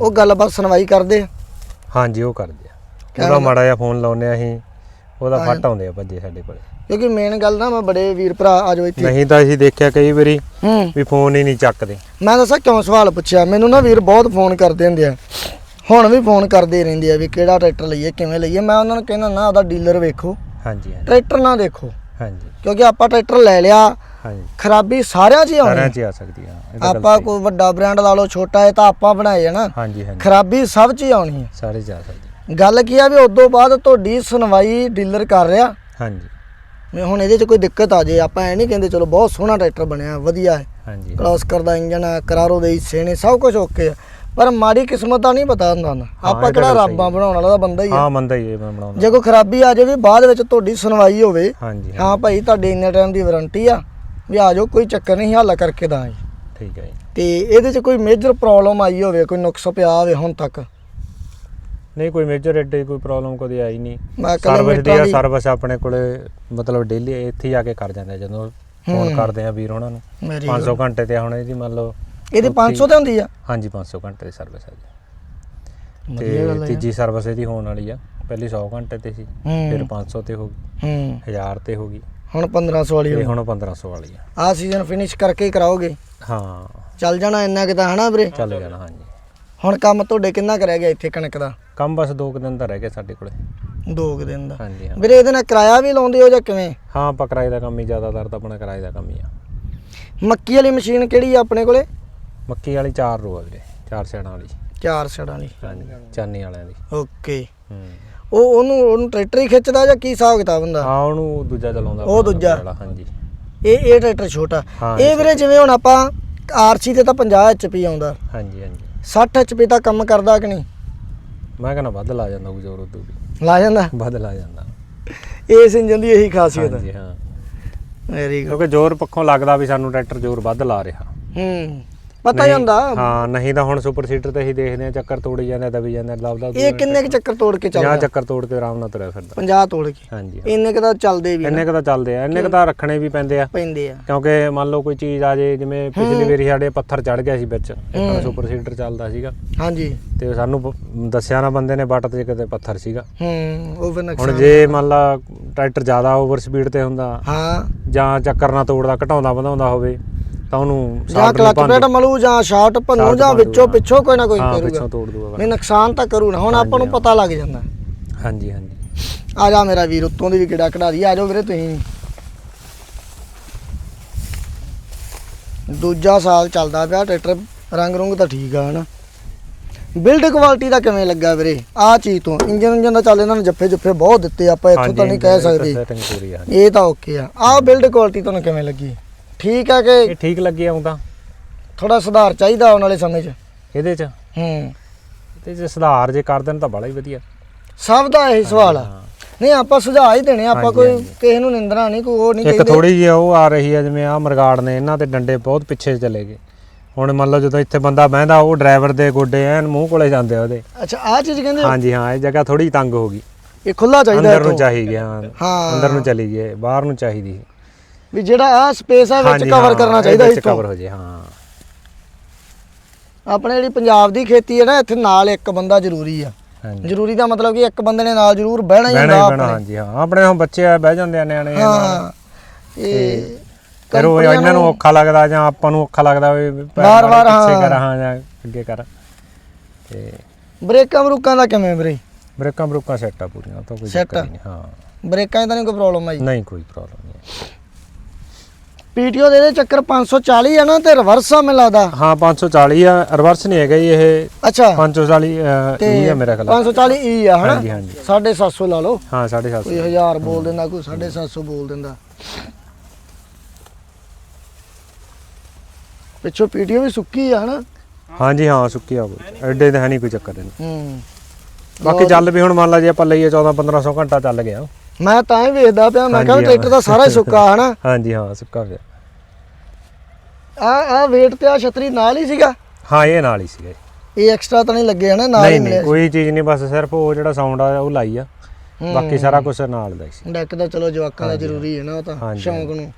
ਉਹ ਗੱਲਬਾਤ ਸੁਣਵਾਈ ਕਰਦੇ ਆ। ਹਾਂਜੀ ਉਹ ਕਰਦੇ ਆ। ਉਹਦਾ। ਮਾੜਾ ਜਿਹਾ ਫੋਨ ਲਾਉਨੇ ਆ ਅਸੀਂ ਉਹਦਾ ਫੱਟ ਆਉਂਦੇ ਆ ਭੱਜੇ ਸਾਡੇ ਕੋਲੇ। ਕਿਉਂਕਿ ਮੇਨ ਗੱਲ ਨਾ ਮੈਂ ਬੜੇ ਵੀਰ ਭਰਾ ਆ ਜਾਓ ਇੱਥੇ। ਨਹੀਂ ਤਾਂ ਅਸੀਂ ਦੇਖਿਆ ਕਈ ਵਾਰੀ ਹੂੰ। ਵੀ ਫੋਨ ਹੀ ਨਹੀਂ ਚੱਕਦੇ। ਮੈਂ ਦੱਸਾਂ ਕਿਉਂ ਸਵਾਲ ਪੁੱਛਿਆ? ਮੈਨੂੰ ਨਾ ਵੀਰ ਬਹੁਤ ਫੋਨ ਕਰਦੇ ਹੁੰਦੇ ਆ। ਹੁਣ ਵੀ ਫੋਨ ਕਰਦੇ ਰਹਿੰਦੇ ਆ ਵੀ ਕਿਹੜਾ ਟਰੈਕਟਰ ਲਈਏ ਕਿਵੇਂ ਲਈਏ? ਮੈਂ ਉਹਨਾਂ ਨੂੰ ਕਹਿੰਦਾ ਨਾ ਉਹਦਾ ਡੀਲਰ ਵੇਖੋ। ਹਾਂਜੀ ਹਾਂਜੀ। ਟਰੈਕਟਰ ਨਾ ਦੇਖੋ। ਹਾਂਜੀ। ਕਿਉਂਕਿ ਆਪਾਂ ਟਰੈਕਟਰ ਲੈ ਲਿਆ ਹਾਂਜੀ। ਖਰਾਬੀ ਸਾਰਿਆਂ 'ਚ ਹੀ ਸਾਰਿਆਂ ਆਉਣੀ 'ਚ ਆ ਸਕਦੀ ਆ ਇਹ ਤਾਂ ਗੱਲ ਆਪਾਂ ਸਹੀ। ਕੋਈ ਵੱਡਾ ਬ੍ਰਾਂਡ ਲਾ ਲਓ ਛੋਟਾ ਹੈ ਤਾਂ ਆਪਾਂ ਬਣਾਏ ਆ ਨਾ। ਹਾਂਜੀ ਹਾਂਜੀ। ਖਰਾਬੀ ਸਭ 'ਚ ਹੀ ਆਉਣੀ ਹੈ। ਸਾਰੇ 'ਚ ਆ। ਸਕਦੀ ਗੱਲ ਕੀ ਆ ਵੀ ਉਦੋਂ ਬਾਅਦ ਤੁਹਾਡੀ ਸੁਣਵਾਈ ਡੀਲਰ ਕਰ ਰਿਹਾ। ਹਾਂਜੀ। ਮੈਂ ਹੁਣ ਇਹਦੇ 'ਚ ਕੋਈ ਦਿੱਕਤ ਆ ਜੇ ਆਪਾਂ ਐ ਨਹੀਂ ਕਹਿੰਦੇ ਚਲੋ ਬਹੁਤ ਸੋਹਣਾ ਟਰੈਕਟਰ ਬਣਿਆ ਵਧੀਆ ਹੈ। ਹਾਂਜੀ। ਕ੍ਰਾਸ ਕਰਦਾ ਇੰਜਨ ਆ ਕਰਾਰੋ ਦੇ ਹਿੱਸੇ ਨੇ ਸਭ ਕੁਝ ਓਕੇ ਆ। ਪਰ ਮਾੜੀ ਕਿਸਮਤ ਦਾ ਨਹੀਂ ਪਤਾ ਹੁੰਦਾ ਨਾ। ਆਪਾਂ ਇਹ ਤਾਂ ਕਿਹੜਾ ਗੱਲ ਸਹੀ ਰੱਬਾਂ ਬਣਾਉਣ ਵਾਲਾ ਤਾਂ ਬੰਦਾ ਹੀ ਆ। ਹਾਂ ਮੰਦਾ ਹੀ ਇਹ ਮੈਂ ਬਣਾਉਂਦਾ ਜੇ ਕੋਈ ਖਰਾਬੀ ਆ ਜਾਵੇ ਬਾਅਦ ਵਿੱਚ ਤੁਹਾਡੀ ਸੁਣਵਾਈ ਹੋਵੇ ਹਾਂਜੀ ਹਾਂ ਭਾਈ ਤੁਹਾਡੇ ਇੰਨੇ ਟਾਈਮ ਦੀ ਵਾਰੰਟੀ ਆ। ਵੀ ਆ ਜਾਓ ਕੋਈ ਚੱਕਰ ਨਹੀਂ ਹੱਲ ਕਰਕੇ ਦਾਂਗੇ ਠੀਕ ਹੈ ਜੀ। ਤੇ ਇਹਦੇ 'ਚ ਕੋਈ ਮੇਜਰ ਪ੍ਰੋਬਲਮ ਆਈ ਹੋਵੇ ਕੋਈ ਨੁਕਸ ਪਿਆ ਹੋਵੇ ਹੁਣ ਤੱਕ? ਨਹੀਂ ਕੋਈ ਮੇਜਰ ਐਡੇ ਕੋਈ ਪ੍ਰੋਬਲਮ ਕਦੇ ਆਈ ਨਹੀਂ। ਮੈਂ ਸਰਵਿਸ ਦੀ ਸਰਵਿਸ ਆਪਣੇ ਕੋਲੇ ਮਤਲਬ ਡੇਲੀ ਇੱਥੇ ਹੀ ਆ ਕੇ ਕਰ ਜਾਂਦੇ ਆ ਜਦੋਂ ਫੋਨ ਹੂੰ। ਕਰਦੇ ਆ ਵੀਰ ਉਹਨਾਂ ਨੂੰ। ਮੇਰੀ 500 ਘੰਟੇ ਤੇ ਹੁਣ ਇਹਦੀ ਮੰਨ ਲਓ ਇਹਦੀ 500 ਤੇ ਹੁੰਦੀ ਆ? ਹਾਂਜੀ 500 ਘੰਟੇ ਦੀ ਸਰਵਿਸ ਹੈ ਜੀ। ਵਧੀਆ ਗੱਲ ਤੇ ਆ ਤੀਜੀ ਸਰਵਿਸ ਇਹਦੀ ਹੋਣ ਵਾਲੀ ਆ। ਪਹਿਲੀ 100 ਘੰਟੇ ਤੇ ਸੀ ਹੂੰ। ਫਿਰ 500 ਤੇ ਹੋ ਗਈ। ਹੂੰ। 1000 ਤੇ ਹੋ ਗਈ। ਹੁਣ 1500 ਵਾਲੀ ਤੇ ਹੋਣੀ ਹੁਣ 1500 ਵਾਲੀ ਆ। ਆ ਸੀਜ਼ਨ ਫਿਨਿਸ਼ ਕਰਕੇ ਹੀ ਕਰਾਓਗੇ? ਹਾਂ। ਚੱਲ ਜਾਣਾ ਇੰਨਾ ਕਿ ਤਾਂ ਹਨਾ ਵੀਰੇ? ਚੱਲ ਜਾਣਾ ਹਾਂਜੀ। ਹੁਣ ਕੰਮ ਤੁਹਾਡੇ ਕਿੰਨਾ ਕੁ ਰਹਿ ਗਿਆ ਇੱਥੇ ਕਣਕ ਦਾ? ਕੰਮ ਬਸ 2 ਦਿਨ ਦਾ ਰਹਿ ਗਿਆ ਸਾਡੇ ਕੋਲੇ। ਦੋ ਕੁ ਦਿਨ ਦਾ। ਹਾਂਜੀ ਹਾਂ ਵੀਰੇ ਇਹਦੇ ਨਾਲ ਕਿਰਾਇਆ ਵੀ ਲਾਉਂਦੇ ਹੋ ਜਾਂ ਕਿਵੇਂ? ਹਾਂ ਆਪਾਂ ਕਿਰਾਏ ਦਾ ਕੰਮ ਹੀ ਜ਼ਿਆਦਾਤਰ ਤਾਂ ਆਪਣਾ ਕਿਰਾਏ ਦਾ ਕੰਮ ਹੀ ਆ। ਮੱਕੀ ਵਾਲੀ ਮਸ਼ੀਨ ਕਿਹੜੀ ਆ ਆਪਣੇ ਕੋਲੇ? ਮੱਕੀ ਵਾਲੀ 4 ਰੋ ਆ ਵੀਰੇ 4 ਸੈੜਾਂ ਵਾਲੀ। ਚਾਰ ਛੜਾਂ ਵਾਲੀ। ਹਾਂਜੀ ਚਾਨੀ ਵਾਲਿਆਂ ਦੀ। ਓਕੇ। ਹੂੰ। ਉਹ ਉਹਨੂੰ ਉਹਨੂੰ ਟਰੈਕਟਰ ਹੀ ਖਿੱਚਦਾ ਜਾਂ ਕੀ ਹਿਸਾਬ ਕਿਤਾਬ ਹੁੰਦਾ? ਹਾਂ ਉਹਨੂੰ ਦੂਜਾ ਚਲਾਉਂਦਾ ਉਹ ਆਪਣਾ ਦੂਜਾ। ਵਾਲਾ, ਹਾਂਜੀ। ਇਹ ਇਹ ਟਰੈਕਟਰ ਛੋਟਾ। ਹਾਂ, ਇਹ ਇਹ ਵੀਰੇ ਜਿਵੇਂ ਹੁਣ ਆਪਾਂ ਆਰਸੀ ਤੇ ਤਾਂ 50 ਐਚਪੀ ਆਉਂਦਾ। ਹਾਂਜੀ ਹਾਂਜੀ। 60 ਐਚਪੀ ਤਾਂ ਕੰਮ ਕਰਦਾ ਕਿ ਨਹੀਂ? ਮੈਂ ਕਹਿੰਦਾ ਵੱਧ ਲਾ ਜਾਂਦਾ ਉਹ ਜ਼ੋਰ ਉਦੋਂ ਵੀ। ਲਾ ਜਾਂਦਾ? ਵੱਧ ਲਾ ਜਾਂਦਾ। ਇਸ ਇੰਜਨ ਦੀ ਇਹੀ ਖਾਸੀਅਤ ਹੈ। ਹਾਂਜੀ ਹਾਂ। ਵੈਰੀ ਗੁੱਡ ਕਿਉਂਕਿ ਜ਼ੋਰ ਪੱਖੋਂ ਲੱਗਦਾ ਵੀ ਸਾਨੂੰ ਟਰੈਕਟਰ ਜ਼ੋਰ ਵੱਧ ਲਾ ਰਿਹਾ। ਹੂੰ। ਪਤਾ ਹੀ ਹੁੰਦਾ। ਹਾਂ ਨਹੀਂ ਤਾਂ ਹੁਣ ਸੁਪਰ ਸੀਟਰ ਤੇ ਹੀ ਦੇਖਦੇ ਆ ਚੱਕਰ ਤੋੜੀ ਜਾਂਦੇ ਦਬੀ ਜਾਂਦੇ ਦਬਦਾ ਇਹ ਕਿੰਨੇ ਕੁ ਚੱਕਰ ਤੋੜ ਕੇ ਜਾਂ ਚੱਲਦਾ ਚੱਕਰ ਤੋੜ ਕੇ ਆਰਾਮ ਨਾਲ ਤੁਰਿਆ ਫਿਰਦਾ। 50 ਤੋੜ ਕੇ। ਹਾਂਜੀ। ਇੰਨੇ ਕੁ ਤਾਂ ਚੱਲਦੇ ਵੀ ਇੰਨੇ ਕੁ ਤਾਂ ਚੱਲਦੇ ਆ ਇੰਨੇ ਕੁ ਤਾਂ ਰੱਖਣੇ ਵੀ ਪੈਂਦੇ ਆ। ਪੈਂਦੇ ਆ। ਕਿਉਂਕਿ ਮੰਨ ਲਓ ਕੋਈ ਚੀਜ਼ ਆ ਜੇ ਜਿਵੇਂ ਪਿਛਲੀ ਵਾਰੀ ਸਾਡੇ ਪੱਥਰ ਚੜ ਗਿਆ ਸੀ ਵਿੱਚ ਇੱਕ ਸੁਪਰ ਸੀਟਰ ਚੱਲਦਾ ਸੀਗਾ। ਹਾਂਜੀ। ਤੇ ਸਾਨੂੰ ਦੱਸਿਆ ਨਾ ਬੰਦੇ ਨੇ ਬੱਟ ਤੇ ਕਿਤੇ ਪੱਥਰ ਸੀਗਾ। ਹੂੰ ਉਹ ਹੁਣ ਨੁਕਸਾਨ ਜੇ ਮੰਨ ਲਾ ਟਰੈਕਟਰ ਜ਼ਿਆਦਾ ਓਵਰ ਸਪੀਡ ਤੇ ਹੁੰਦਾ ਹਾਂ। ਜਾਂ ਚੱਕਰ ਨਾ ਤੋੜਦਾ ਘਟਾਉਂਦਾ ਵਧਾਉਂਦਾ ਹੋਵੇ ਤਾਂ ਉਹਨੂੰ ਜਾਂ ਕਲਚ ਪਲੇਟ ਮਲੂ ਜਾਂ ਸ਼ਾਰਟ ਭੰਨੂ ਜਾਂ ਵਿੱਚੋਂ। ਪਿੱਛੋਂ ਕੋਈ ਨਾ ਕੋਈ ਹਾਂ ਕਰੂਗਾ। ਪਿੱਛੋਂ ਤੋੜ ਦੂਗਾ ਨਹੀਂ ਨੁਕਸਾਨ ਤਾਂ ਕਰੂ ਨਾ ਹੁਣ ਆਪਾਂ ਨੂੰ ਪਤਾ ਲੱਗ ਜਾਂਦਾ। ਹਾਂਜੀ ਹਾਂਜੀ। ਆ ਜਾ ਮੇਰਾ ਵੀਰ ਉੱਤੋਂ ਦੀ ਵੀ ਕਿਹੜਾ ਕਢਾ ਦੀ ਆ ਜਾਓ ਵੀਰੇ ਤੁਸੀਂ ਦੂਜਾ ਸਾਲ ਚੱਲਦਾ ਪਿਆ ਟਰੈਕਟਰ ਰੰਗ ਰੁੰਗ ਤਾਂ ਠੀਕ ਆ ਹਨਾ। ਬਿਲਡ ਕੁਆਲਿਟੀ ਦਾ ਕਿਵੇਂ ਲੱਗਾ ਵੀਰੇ? ਆ ਚੀਜ਼ ਤੋਂ ਇੰਜਨ ਇੰਜਨ ਦਾ ਚੱਲ ਇਹਨਾਂ ਨੇ ਜੱਫੇ ਜੱਫੇ ਬਹੁਤ ਦਿੱਤੇ ਆਪਾਂ ਇੱਥੋਂ ਤਾਂ ਨਹੀਂ ਕਹਿ ਸਕਦੇ। ਇਹ ਤਾਂ ਓਕੇ ਆ। ਆ ਬਿਲਡ ਕੁਆਲਿਟੀ ਤੁਹਾਨੂੰ ਕਿਵੇਂ ਲੱਗੀ? ਠੀਕ ਆ ਕਿ ਇਹ ਠੀਕ ਲੱਗੀ ਆਉਂਦਾ ਥੋੜਾ ਸੁਧਾਰ ਚਾਹੀਦਾ ਆਉਣ ਵਾਲੇ ਸਮੇਂ 'ਚ। ਇਹਦੇ ਚ? ਹੂੰ। ਤੇ ਜੇ ਸੁਧਾਰ ਜੇ ਕਰ ਦੇਣ ਤਾਂ ਬੜਾ ਹੀ ਵਧੀਆ। ਸਭ ਦਾ ਇਹੀ ਸਵਾਲ ਆ। ਨਹੀਂ ਆਪਾਂ ਸੁਝਾਅ ਹੀ ਦੇਣੇ ਆ, ਆਪਾਂ ਹਾਂਜੀ, ਕੋਈ ਹਾਂਜੀ। ਕਿਸੇ ਨੂੰ ਨਿੰਦਣਾ ਨਹੀਂ ਕੋਈ ਉਹ ਨਹੀਂ ਇੱਕ ਕਹਿੰਦੇ ਥੋੜੀ ਜਿਹੀ ਉਹ ਆ ਰਹੀ ਹੈ ਜਿਵੇਂ ਆ ਮਰਗਾੜ ਨੇ ਇਹਨਾਂ ਦੇ ਡੰਡੇ ਬਹੁਤ ਪਿੱਛੇ ਚਲੇ ਗਏ। ਹੁਣ ਮੰਨ ਲਓ ਜਦੋਂ ਇੱਥੇ ਬੰਦਾ ਬਹਿੰਦਾ ਉਹ ਡਰਾਈਵਰ ਦੇ ਗੋਡੇ ਐਨ ਮੂੰਹ ਕੋਲੇ ਜਾਂਦੇ ਆ ਉਹਦੇ। ਅੱਛਾ ਆ ਚੀਜ਼ ਕਹਿੰਦੇ ਹਾਂਜੀ ਹਾਂ ਇਹ ਜਗ੍ਹਾ ਥੋੜੀ ਤੰਗ ਹੋ ਗਈ। ਇਹ ਖੁੱਲਾ ਚਾਹੀਦਾ ਅੰਦਰ ਨੂੰ ਇੱਥੋਂ। ਚਾਹੀ ਗਿਆ ਹਾਂ। ਹਾਂ। ਅੰਦਰ ਨੂੰ ਚਲੀ ਗਈ ਬਾਹਰ ਨੂੰ ਚਾਹੀਦੀ ਸੀ। ਵੀ ਜਿਹੜਾ ਆ ਸਪੇਸ ਆ ਵਿੱਚ ਕਵਰ ਕਰਨਾ ਚਾਹੀਦਾ ਵਿੱਚ ਇੱਥੋਂ। ਕਵਰ ਹੋ ਜੇ ਹਾਂ। ਆਪਣੇ ਜਿਹੜੀ ਪੰਜਾਬ ਦੀ ਖੇਤੀ ਹੈ ਨਾ ਇੱਥੇ ਨਾਲ ਇੱਕ ਬੰਦਾ ਜ਼ਰੂਰੀ ਆ। ਜ਼ਰੂਰੀ ਦਾ ਮਤਲਬ ਕਿ ਇੱਕ ਬੰਦੇ ਨੇ ਨਾਲ ਜ਼ਰੂਰ ਬਹਿਣਾ ਹੀ ਹੁੰਦਾ ਆਪਣੇ। ਹਾਂਜੀ ਹਾਂ। ਆਪਣੇ ਹੁਣ ਬੱਚੇ ਆ ਬਹਿ ਜਾਂਦੇ ਆ ਨਿਆਣੇ ਹਾਂ ਇਹ ਫਿਰ ਉਹ ਇਹਨਾਂ ਨੂੰ ਔਖਾ ਲੱਗਦਾ ਜਾਂ ਆਪਾਂ ਨੂੰ ਔਖਾ ਲੱਗਦਾ ਵੀ ਪਿੱਛੇ ਹਾਂ। ਕਰ ਹਾਂ ਜਾਂ ਅੱਗੇ ਕਰ। ਤੇ ਬ੍ਰੇਕਾਂ ਬਰੂਕਾਂ ਦਾ ਕਿਵੇਂ ਵੀਰੇ? ਬ੍ਰੇਕਾਂ ਬਰੂਕਾਂ ਸੈੱਟ ਆ ਪੂਰੀਆਂ ਤਾਂ ਕੋਈ ਨਹੀਂ ਹਾਂ। ਬ੍ਰੇਕਾਂ ਤਾਂ ਨਹੀਂ ਕੋਈ ਪ੍ਰੋਬਲਮ ਆਈ? ਨਹੀਂ ਕੋਈ ਪ੍ਰੋਬਲਮ ਨਹੀਂ ਪੀਟੀਓ ਦੇ ਇਹਦੇ ਚੱਕਰ 540 ਆ ਨਾ ਤੇ ਰਿਵਰਸ ਆ ਮੈਨੂੰ ਲੱਗਦਾ। ਹਾਂ 540 ਆ ਰਿਵਰਸ ਨਹੀਂ ਹੈਗਾ ਜੀ ਇਹ। ਅੱਛਾ। 540 ਅਹ, ਇਹ ਆ ਮੇਰਾ ਖਿਆਲ 540 ਈ ਆ ਹਨਾ? ਹਾਂਜੀ ਹਾਂਜੀ। 750 ਲਾ ਲਓ। ਹਾਂ 750 ਕੋਈ 1000 ਬੋਲ ਦਿੰਦਾ ਕੋਈ 750 ਬੋਲ ਦਿੰਦਾ। ਪਿੱਛੋਂ ਪੀਟੀਓ ਵੀ ਸੁੱਕੀ ਆ ਹਨਾ? ਹਾਂਜੀ ਹਾਂ ਸੁੱਕੀ ਆ ਕੋਈ ਐਡੇ ਤਾਂ ਹੈ ਨਹੀਂ ਕੋਈ ਚੱਕਰ ਨਹੀਂ ਹੂੰ। ਬਾਕੀ ਚੱਲ ਵੀ ਹੁਣ ਮੰਨ ਲਾ ਜੇ ਆਪਾਂ ਲਈਏ 14 1500 ਘੰਟਾ ਚੱਲ ਗਿਆ। ਮੈਂ ਤਾਂ ਹੀ ਵੇਖਦਾ ਪਿਆ ਮੈਂ ਕਿਹਾ ਵੀ ਹਾਂਜੀ, ਟਰੈਕਟਰ ਦਾ ਸਾਰਾ ਹੀ ਸੁੱਕਾ ਹਨਾ ਹਾਂਜੀ ਹਾਂ ਸੁੱਕਾ ਪਿਆ। ਆ ਆ ਵੇਟ ਤੇ ਆ ਛਤਰੀ ਨਾਲ ਹੀ ਸੀਗਾ? ਹਾਂ ਇਹ ਨਾਲ ਹੀ ਸੀਗਾ ਜੀ। ਇਹ ਐਕਸਟਰਾ ਤਾਂ ਨਹੀਂ ਲੱਗੇ ਹਨਾ ਨਾਲ ਹੀ ਨਹੀਂ ਨਹੀਂ ਮਿਲਿਆ ਕੋਈ ਚੀਜ਼ ਨਹੀਂ ਬਸ ਸਿਰਫ ਉਹ ਜਿਹੜਾ ਸਾਊਂਡ ਆ ਉਹ ਲਾਈ ਆ। ਹੂੰ। ਬਾਕੀ ਸਾਰਾ ਕੁਝ ਨਾਲ ਦਾ ਹੀ ਸੀ। ਡੈਕ ਦਾ ਚਲੋ ਜਵਾਕਾਂ ਦਾ ਜ਼ਰੂਰੀ ਹੈ ਨਾ ਉਹ ਤਾਂ ਹਾਂਜੀ, ਸ਼ੌਂਕ ਨੂੰ।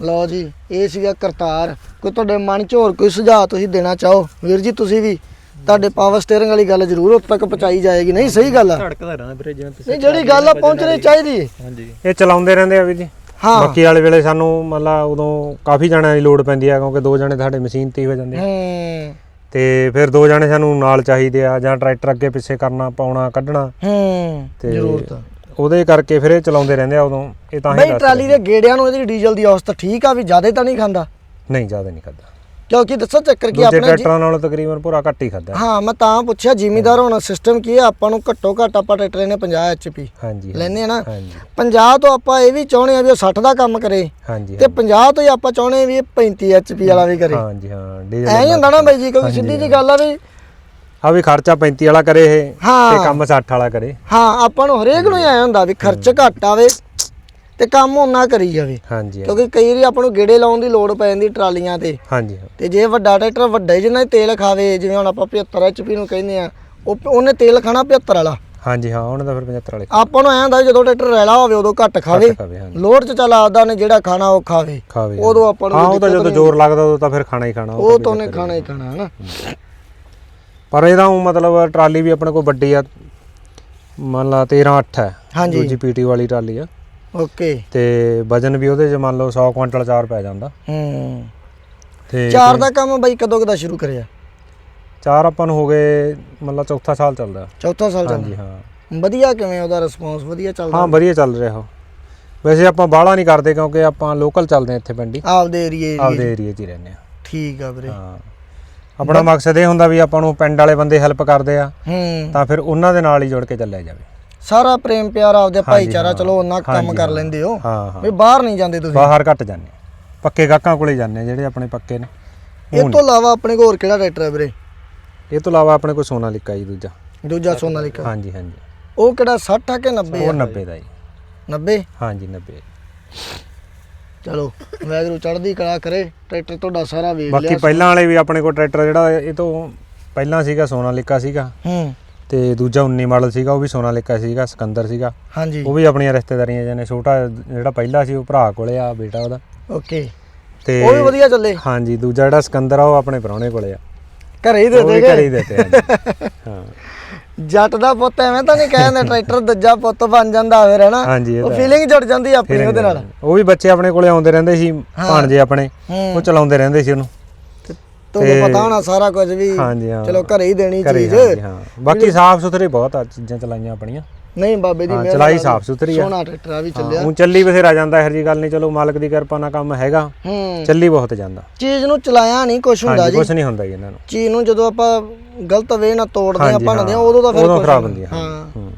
ਲਓ ਜੀ ਇਹ ਸੀਗਾ ਕਰਤਾਰ। ਕੋਈ ਤੁਹਾਡੇ ਮਨ 'ਚ ਹੋਰ ਕੋਈ ਸੁਝਾਅ ਤੁਸੀਂ ਦੇਣਾ ਚਾਹੋ? ਵੀਰ ਜੀ ਤੁਸੀਂ ਵੀ ਤੁਹਾਡੇ ਪਾਵਰ ਸਟੀਅਰਿੰਗ ਵਾਲੀ ਗੱਲ ਜ਼ਰੂਰ ਉੱਥੇ ਤੱਕ ਪਹੁੰਚਾਈ ਜਾਏਗੀ। ਨਹੀਂ ਸਹੀ ਗੱਲ ਆ। ਧੜਕਦਾ ਰਹਿਣਾ ਵੀਰੇ ਜਿਵੇਂ ਤੁਸੀਂ ਨਹੀਂ ਜਿਹੜੀ ਗੱਲ ਆ ਪਹੁੰਚਣੀ ਚਾਹੀਦੀ। ਹੈ ਹਾਂਜੀ। ਇਹ ਚਲਾਉਂਦੇ ਰਹਿੰਦੇ ਆ ਵੀ ਜੀ। ਹਾਂ। ਬਾਕੀ ਵਾਲੇ ਵੇਲੇ ਸਾਨੂੰ ਮਤਲਬ ਉਦੋਂ ਕਾਫੀ ਜਣਿਆਂ ਦੀ ਲੋੜ ਪੈਂਦੀ ਆ ਕਿਉਂਕਿ ਦੋ ਜਣੇ ਸਾਡੇ ਮਸ਼ੀਨ ਤੇ ਹੀ ਹੋ ਜਾਂਦੇ ਆ। ਹੂੰ। ਤੇ ਫਿਰ ਦੋ ਜਣੇ ਸਾਨੂੰ ਨਾਲ ਚਾਹੀਦੇ ਆ ਜਾਂ ਟਰੈਕਟਰ ਅੱਗੇ ਪਿੱਛੇ ਕਰਨਾ ਪਾਉਣਾ ਕੱਢਣਾ। ਹੂੰ। ਤੇ ਜ਼ਰੂਰਤ ਉਹਦੇ ਕਰਕੇ ਫਿਰ ਇਹ ਚਲਾਉਂਦੇ ਰਹਿੰਦੇ ਆ ਉਦੋਂ। ਇਹ ਤਾਂ ਹੀ ਬਈ ਟਰਾਲੀ ਦੇ ਗੇੜਿਆਂ ਨੂੰ ਇਹਦੀ ਡੀਜ਼ਲ ਦੀ ਔਸਤ ਠੀਕ ਆ ਵੀ ਜ਼ਿਆਦਾ ਤਾਂ ਨਹੀਂ ਖਾਂਦਾ? ਨਹੀਂ ਜ਼ਿਆਦਾ ਨਹੀਂ ਕਰਦਾ ਕਿਉਂਕਿ ਦੱਸੋ ਚੱਕਰ ਕੀ ਦੂਜੇ ਆਪਣੇ ਜੀ- ਟਰੈਕਟਰਾਂ ਨਾਲੋਂ ਤਕਰੀਬਨ ਪੂਰਾ ਘੱਟ ਹੀ ਖਾਦਾ ਹਾਂ ਮੈਂ ਤਾਂ ਪੁੱਛਿਆ ਜ਼ਿਮੀਦਾਰ ਹੋਣਾ ਸਿਸਟਮ ਕੀ ਹੈ ਆਪਾਂ ਨੂੰ ਘੱਟੋ ਘੱਟ ਆਪਾਂ ਟਰੈਕਟਰ ਨੇ 50 ਐਚਪੀ ਹਾਂਜੀ ਲੈਨੇ ਆ ਨਾ। ਹਾਂਜੀ। 50 ਤੋਂ ਆਪਾਂ ਇਹ ਵੀ ਚਾਹੁੰਦੇ ਆ ਵੀ ਉਹ 60 ਦਾ ਕੰਮ ਕਰੇ। ਹਾਂਜੀ ਤੇ 50 ਤੋਂ ਹੀ ਆਪਾਂ ਚਾਹੁੰਦੇ ਆ ਵੀ ਇਹ 35 ਐਚਪੀ ਵਾਲਾ ਵੀ ਕਰੇ। ਹਾਂਜੀ ਹਾਂ ਐ ਡੀਜ਼ਲ ਹੀ ਹੁੰਦਾ ਨਾ ਬਾਈ ਜੀ ਕਿਉਂਕਿ ਸਿੱਧੀ ਜੀ ਗੱਲ ਆ ਵੀ ਆ ਵੀ ਖਰਚਾ 35 ਵਾਲਾ ਕਰੇ ਇਹ ਹਾਂ। ਤੇ ਕੰਮ 60 ਵਾਲਾ ਕਰੇ। ਹਾਂ ਆਪਾਂ ਨੂੰ ਹਰੇਕ ਨੂੰ ਆਇਆ ਹੁੰਦਾ ਵੀ ਖਰਚ ਘੱਟ ਆਵੇ। ਤੇ ਕੰਮ ਉਹਨਾਂ ਕਰੀ ਜਾਵੇ। ਹਾਂਜੀ ਕਿਉਂਕਿ ਕਈ ਵਾਰੀ ਆਪਾਂ ਨੂੰ ਗੇੜੇ ਲਾਉਣ ਦੀ ਲੋੜ ਪੈ ਜਾਂਦੀ ਟਰਾਲੀਆਂ ਤੇ। ਹਾਂਜੀ ਤੇ ਜੇ ਵੱਡਾ ਟਰੈਕਟਰ ਵੱਡਾ ਹੀ ਜਿੰਨਾ ਤੇਲ ਖਾਵੇ ਜਿਵੇਂ ਹੁਣ ਆਪਾਂ 75 ਐਚਪੀ ਨੂੰ ਕਹਿੰਦੇ ਆ ਉਹ ਉਹਨੇ ਤੇਲ ਖਾਣਾ 75 ਵਾਲਾ। ਹਾਂਜੀ ਹਾਂ ਉਹਨਾਂ ਦਾ ਫਿਰ 75 ਵਾਲੇ। ਆਪਾਂ ਨੂੰ ਐਂ ਹੁੰਦਾ ਜਦੋਂ ਟਰੈਕਟਰ ਰੈਲਾ ਹੋਵੇ ਉਦੋਂ ਘੱਟ ਖਾਵੇ। ਲੋਡ ਚ ਚੱਲ ਆਪਦਾ ਨੇ ਜਿਹੜਾ ਖਾਣਾ ਉਹ ਖਾਵੇ। ਉਦੋਂ ਆਪਾਂ ਨੂੰ ਹਾਂ ਉਹ ਤਾਂ ਜਦੋਂ ਜ਼ੋਰ ਲੱਗਦਾ ਉਦੋਂ ਤਾਂ ਫਿਰ ਖਾਣਾ ਹੀ ਖਾਣਾ ਉਹ ਤਾਂ ਉਹਨੇ ਖਾਣਾ ਹੀ ਖਾਣਾ ਹਨਾ। ਪਰ ਇਹਦਾ ਮਤਲਬ ਟਰਾਲੀ ਵੀ ਆਪਣੇ ਕੋਲ ਵੱਡੀ ਆ। ਮੰਨ ਲਾ 13 8 ਹੈ ਹਾਂਜੀ। ਦੂਜੀ ਪੀਟੀ ਵਾਲੀ ਟਰਾਲੀ ਆ। ਓਕੇ। ਤੇ ਵਜਨ ਵੀ ਉਹਦੇ 'ਚ ਮੰਨ ਲਓ 100 ਕੁਇੰਟਲ ਚਾਰ ਪੈ ਜਾਂਦਾ। ਹੂੰ। ਤੇ ਚਾਰ ਦਾ ਕੰਮ ਬਾਈ ਕਦੋਂ ਕਦਾ ਸ਼ੁਰੂ ਕਰਿਆ? ਚਾਰ ਆਪਾਂ ਨੂੰ ਹੋ ਗਏ ਮੰਨ ਲਾ ਚੌਥਾ ਸਾਲ ਚੱਲਦਾ। ਚੌਥਾ ਸਾਲ ਹਾਂਜੀ ਚੱਲਦਾ ਹਾਂ। ਵਧੀਆ ਕਿਵੇਂ ਉਹਦਾ ਰਿਸਪੌਂਸ ਵਧੀਆ ਚੱਲਦਾ? ਹਾਂ ਵਧੀਆ ਚੱਲ ਰਿਹਾ ਉਹ। ਵੈਸੇ ਆਪਾਂ ਬਾਹਲਾ ਨਹੀਂ ਕਰਦੇ ਕਿਉਂਕਿ ਆਪਾਂ ਲੋਕਲ ਚੱਲਦੇ ਇੱਥੇ ਪਿੰਡੀ ਆਪਦੇ ਏਰੀਏ ਆਪਦੇ ਏਰੀਆ 'ਚ ਹੀ ਰਹਿੰਦੇ ਆ ਠੀਕ ਆ ਵੀਰੇ। ਹਾਂ। ਆਪਣਾ ਮਕਸਦ ਇਹ ਹੁੰਦਾ ਵੀ ਆਪਾਂ ਨੂੰ ਪਿੰਡ ਵਾਲੇ ਬੰਦੇ ਹੈਲਪ ਕਰਦੇ ਆ। ਹੂੰ। ਤਾਂ ਫਿਰ ਉਹਨਾਂ ਦੇ ਨਾਲ ਹੀ ਜੁੜ ਕੇ ਚੱਲਿਆ ਜਾਵੇ। ਸਾਰਾ ਪ੍ਰੇਮ ਪਿਆਰ ਆਪਦੇ ਭਾਈਚਾਰਾ। ਚਲੋ ਉਹਨਾਂ ਕੰਮ ਕਰ। ਲੈਂਦੇ ਹੋ। ਵੀ ਬਾਹਰ ਨਹੀਂ ਜਾਂਦੇ ਤੁਸੀਂ। ਬਾਹਰ ਘੱਟ ਜਾਂਦੇ ਪੱਕੇ ਗਾਹਕਾਂ ਕੋਲੇ ਜਾਂਦੇ ਜਿਹੜੇ ਆਪਣੇ ਪੱਕੇ ਨੇ। ਇਹ ਤੋਂ ਇਲਾਵਾ ਆਪਣੇ ਕੋਲ ਹੋਰ ਕਿਹੜਾ ਟਰੈਕਟਰ ਹੈ ਵੀਰੇ? ਇਹ ਤੋਂ ਇਲਾਵਾ ਆਪਣੇ ਕੋਲ ਸੋਨਾਲਿਕਾ ਜੀ ਦੂਜਾ। ਦੂਜਾ ਸੋਨਾਲੀਕਾ ਹਾਂਜੀ ਹਾਂਜੀ। ਉਹ ਕਿਹੜਾ 60 ਆ ਕਿ 90 ਉਹ ਆ 90 ਦਾ ਜੀ। 90 ਹਾਂਜੀ 90 ਚਲੋ ਵੈਗਰੂ ਚੜ੍ਹਦੀ ਕਲਾ ਕਰੇ ਟਰੈਕਟਰ ਤੁਹਾਡਾ ਸਾਰਾ ਵੇਖ ਬਾਕੀ ਲਿਆ ਪਹਿਲਾਂ ਵਾਲੇ ਵੀ ਆਪਣੇ ਕੋਲ ਟਰੈਕਟਰ ਜਿਹੜਾ ਇਹ ਤੋਂ ਪਹਿਲਾਂ ਸੀਗਾ ਸੋਨਾਲਿਕਾ ਸੀਗਾ। ਹੂੰ। ਤੇ ਦੂਜਾ 19 ਮਾਡਲ ਸੀਗਾ ਉਹ ਵੀ ਸੋਨਾਲਿਕਾ ਸੀਗਾ ਸਿਕੰਦਰ ਸੀਗਾ। ਹਾਂਜੀ। ਉਹ ਵੀ ਆਪਣੀਆਂ ਰਿਸ਼ਤੇਦਾਰੀਆਂ ਜਨੇ ਛੋਟਾ ਜਿਹੜਾ ਪਹਿਲਾ ਸੀ ਉਹ ਭਰਾ ਕੋਲੇ ਆ ਬੇਟਾ ਉਹਦਾ। ਓਕੇ। ਤੇ ਉਹ ਵੀ ਵਧੀਆ ਚੱਲੇ। ਹਾਂਜੀ ਦੂਜਾ ਜਿਹੜਾ ਸਿਕੰਦਰ ਆ ਉਹ ਆਪਣੇ ਪ੍ਰਾਹੁਣੇ ਕੋਲੇ ਆ। ਘਰੇ ਹੀ ਦੇ ਘਰੇ ਹੀ ਦਿੱਤੇ [laughs] ਹਾਂ। ਜੱਟ ਦਾ ਪੁੱਤ ਐਵੇਂ ਤਾਂ ਨਹੀਂ ਕਹਿੰਦੇ ਟਰੈਕਟਰ ਦੂਜਾ ਪੁੱਤ ਬਣ ਜਾਂਦਾ ਫਿਰ ਹੈਨਾ ਉਹ ਫੀਲਿੰਗ ਜੁੜ ਜਾਂਦੀ ਆਪਣੀ ਉਹਦੇ ਨਾਲ। ਉਹ ਵੀ ਬੱਚੇ ਆਪਣੇ ਕੋਲੇ ਆਉਂਦੇ ਰਹਿੰਦੇ ਸੀ ਭਾਣਜੇ ਆਪਣੇ ਉਹ ਚਲਾਉਂਦੇ ਰਹਿੰਦੇ ਸੀ ਉਹਨੂੰ। ਤੁਹਾਨੂੰ ਪਤਾ ਹੋਣਾ ਸਾਰਾ ਕੁਝ ਵੀ। ਹਾਂਜੀ ਹਾਂ। ਚਲੋ ਘਰੇ ਹੀ ਦੇਣੀ ਘਰੇ ਚੀਜ਼। ਹਾਂਜੀ ਹਾਂ। ਬਾਕੀ ਸਾਫ਼ ਸੁਥਰੇ ਬਹੁਤ ਆ ਚੀਜ਼ਾਂ ਚਲਾਈਆਂ ਆਪਣੀਆਂ। ਨਹੀਂ ਬਾਬੇ ਦੀ ਹਾਂ, ਮਿਹਰ ਚਲਾਈ ਨਾਲ ਸਾਫ਼ ਸੁਥਰੀ ਆ। ਸੋਹਣਾ ਟਰੈਕਟਰ ਆ ਵੀ ਚੱਲਿਆ। ਉਹ ਚੱਲੀ ਬਥੇਰਾ ਜਾਂਦਾ ਇਹੋ ਜੀ ਗੱਲ ਨਹੀਂ ਚਲੋ ਮਾਲਕ ਦੀ ਕਿਰਪਾ ਨਾਲ ਕੰਮ ਹੈਗਾ। ਹੂੰ। ਚੱਲੀ ਬਹੁਤ ਜਾਂਦਾ। ਚੀਜ਼ ਨੂੰ ਚਲਾਇਆ ਨਹੀਂ ਕੁਝ ਹੁੰਦਾ ਹਾਂਜੀ ਜੀ। ਕੁਝ ਨਹੀਂ ਹੁੰਦਾ ਜੀ ਇਹਨਾਂ ਨੂੰ। ਚੀਜ਼ ਨੂੰ ਜਦੋਂ ਆਪਾਂ ਗਲਤ ਵੇ ਨਾਲ ਤੋੜਦੇ ਆ ਹਾਂਜੀ, ਆ। ਉਦੋਂ ਤਾਂ ਫਿਰ ਉਦੋਂ ਕੁਛ ਖਰਾਬ ਹੁੰਦਾ। ਹੁੰਦੀ ਆ, ਹਾਂ। ਹੂੰ।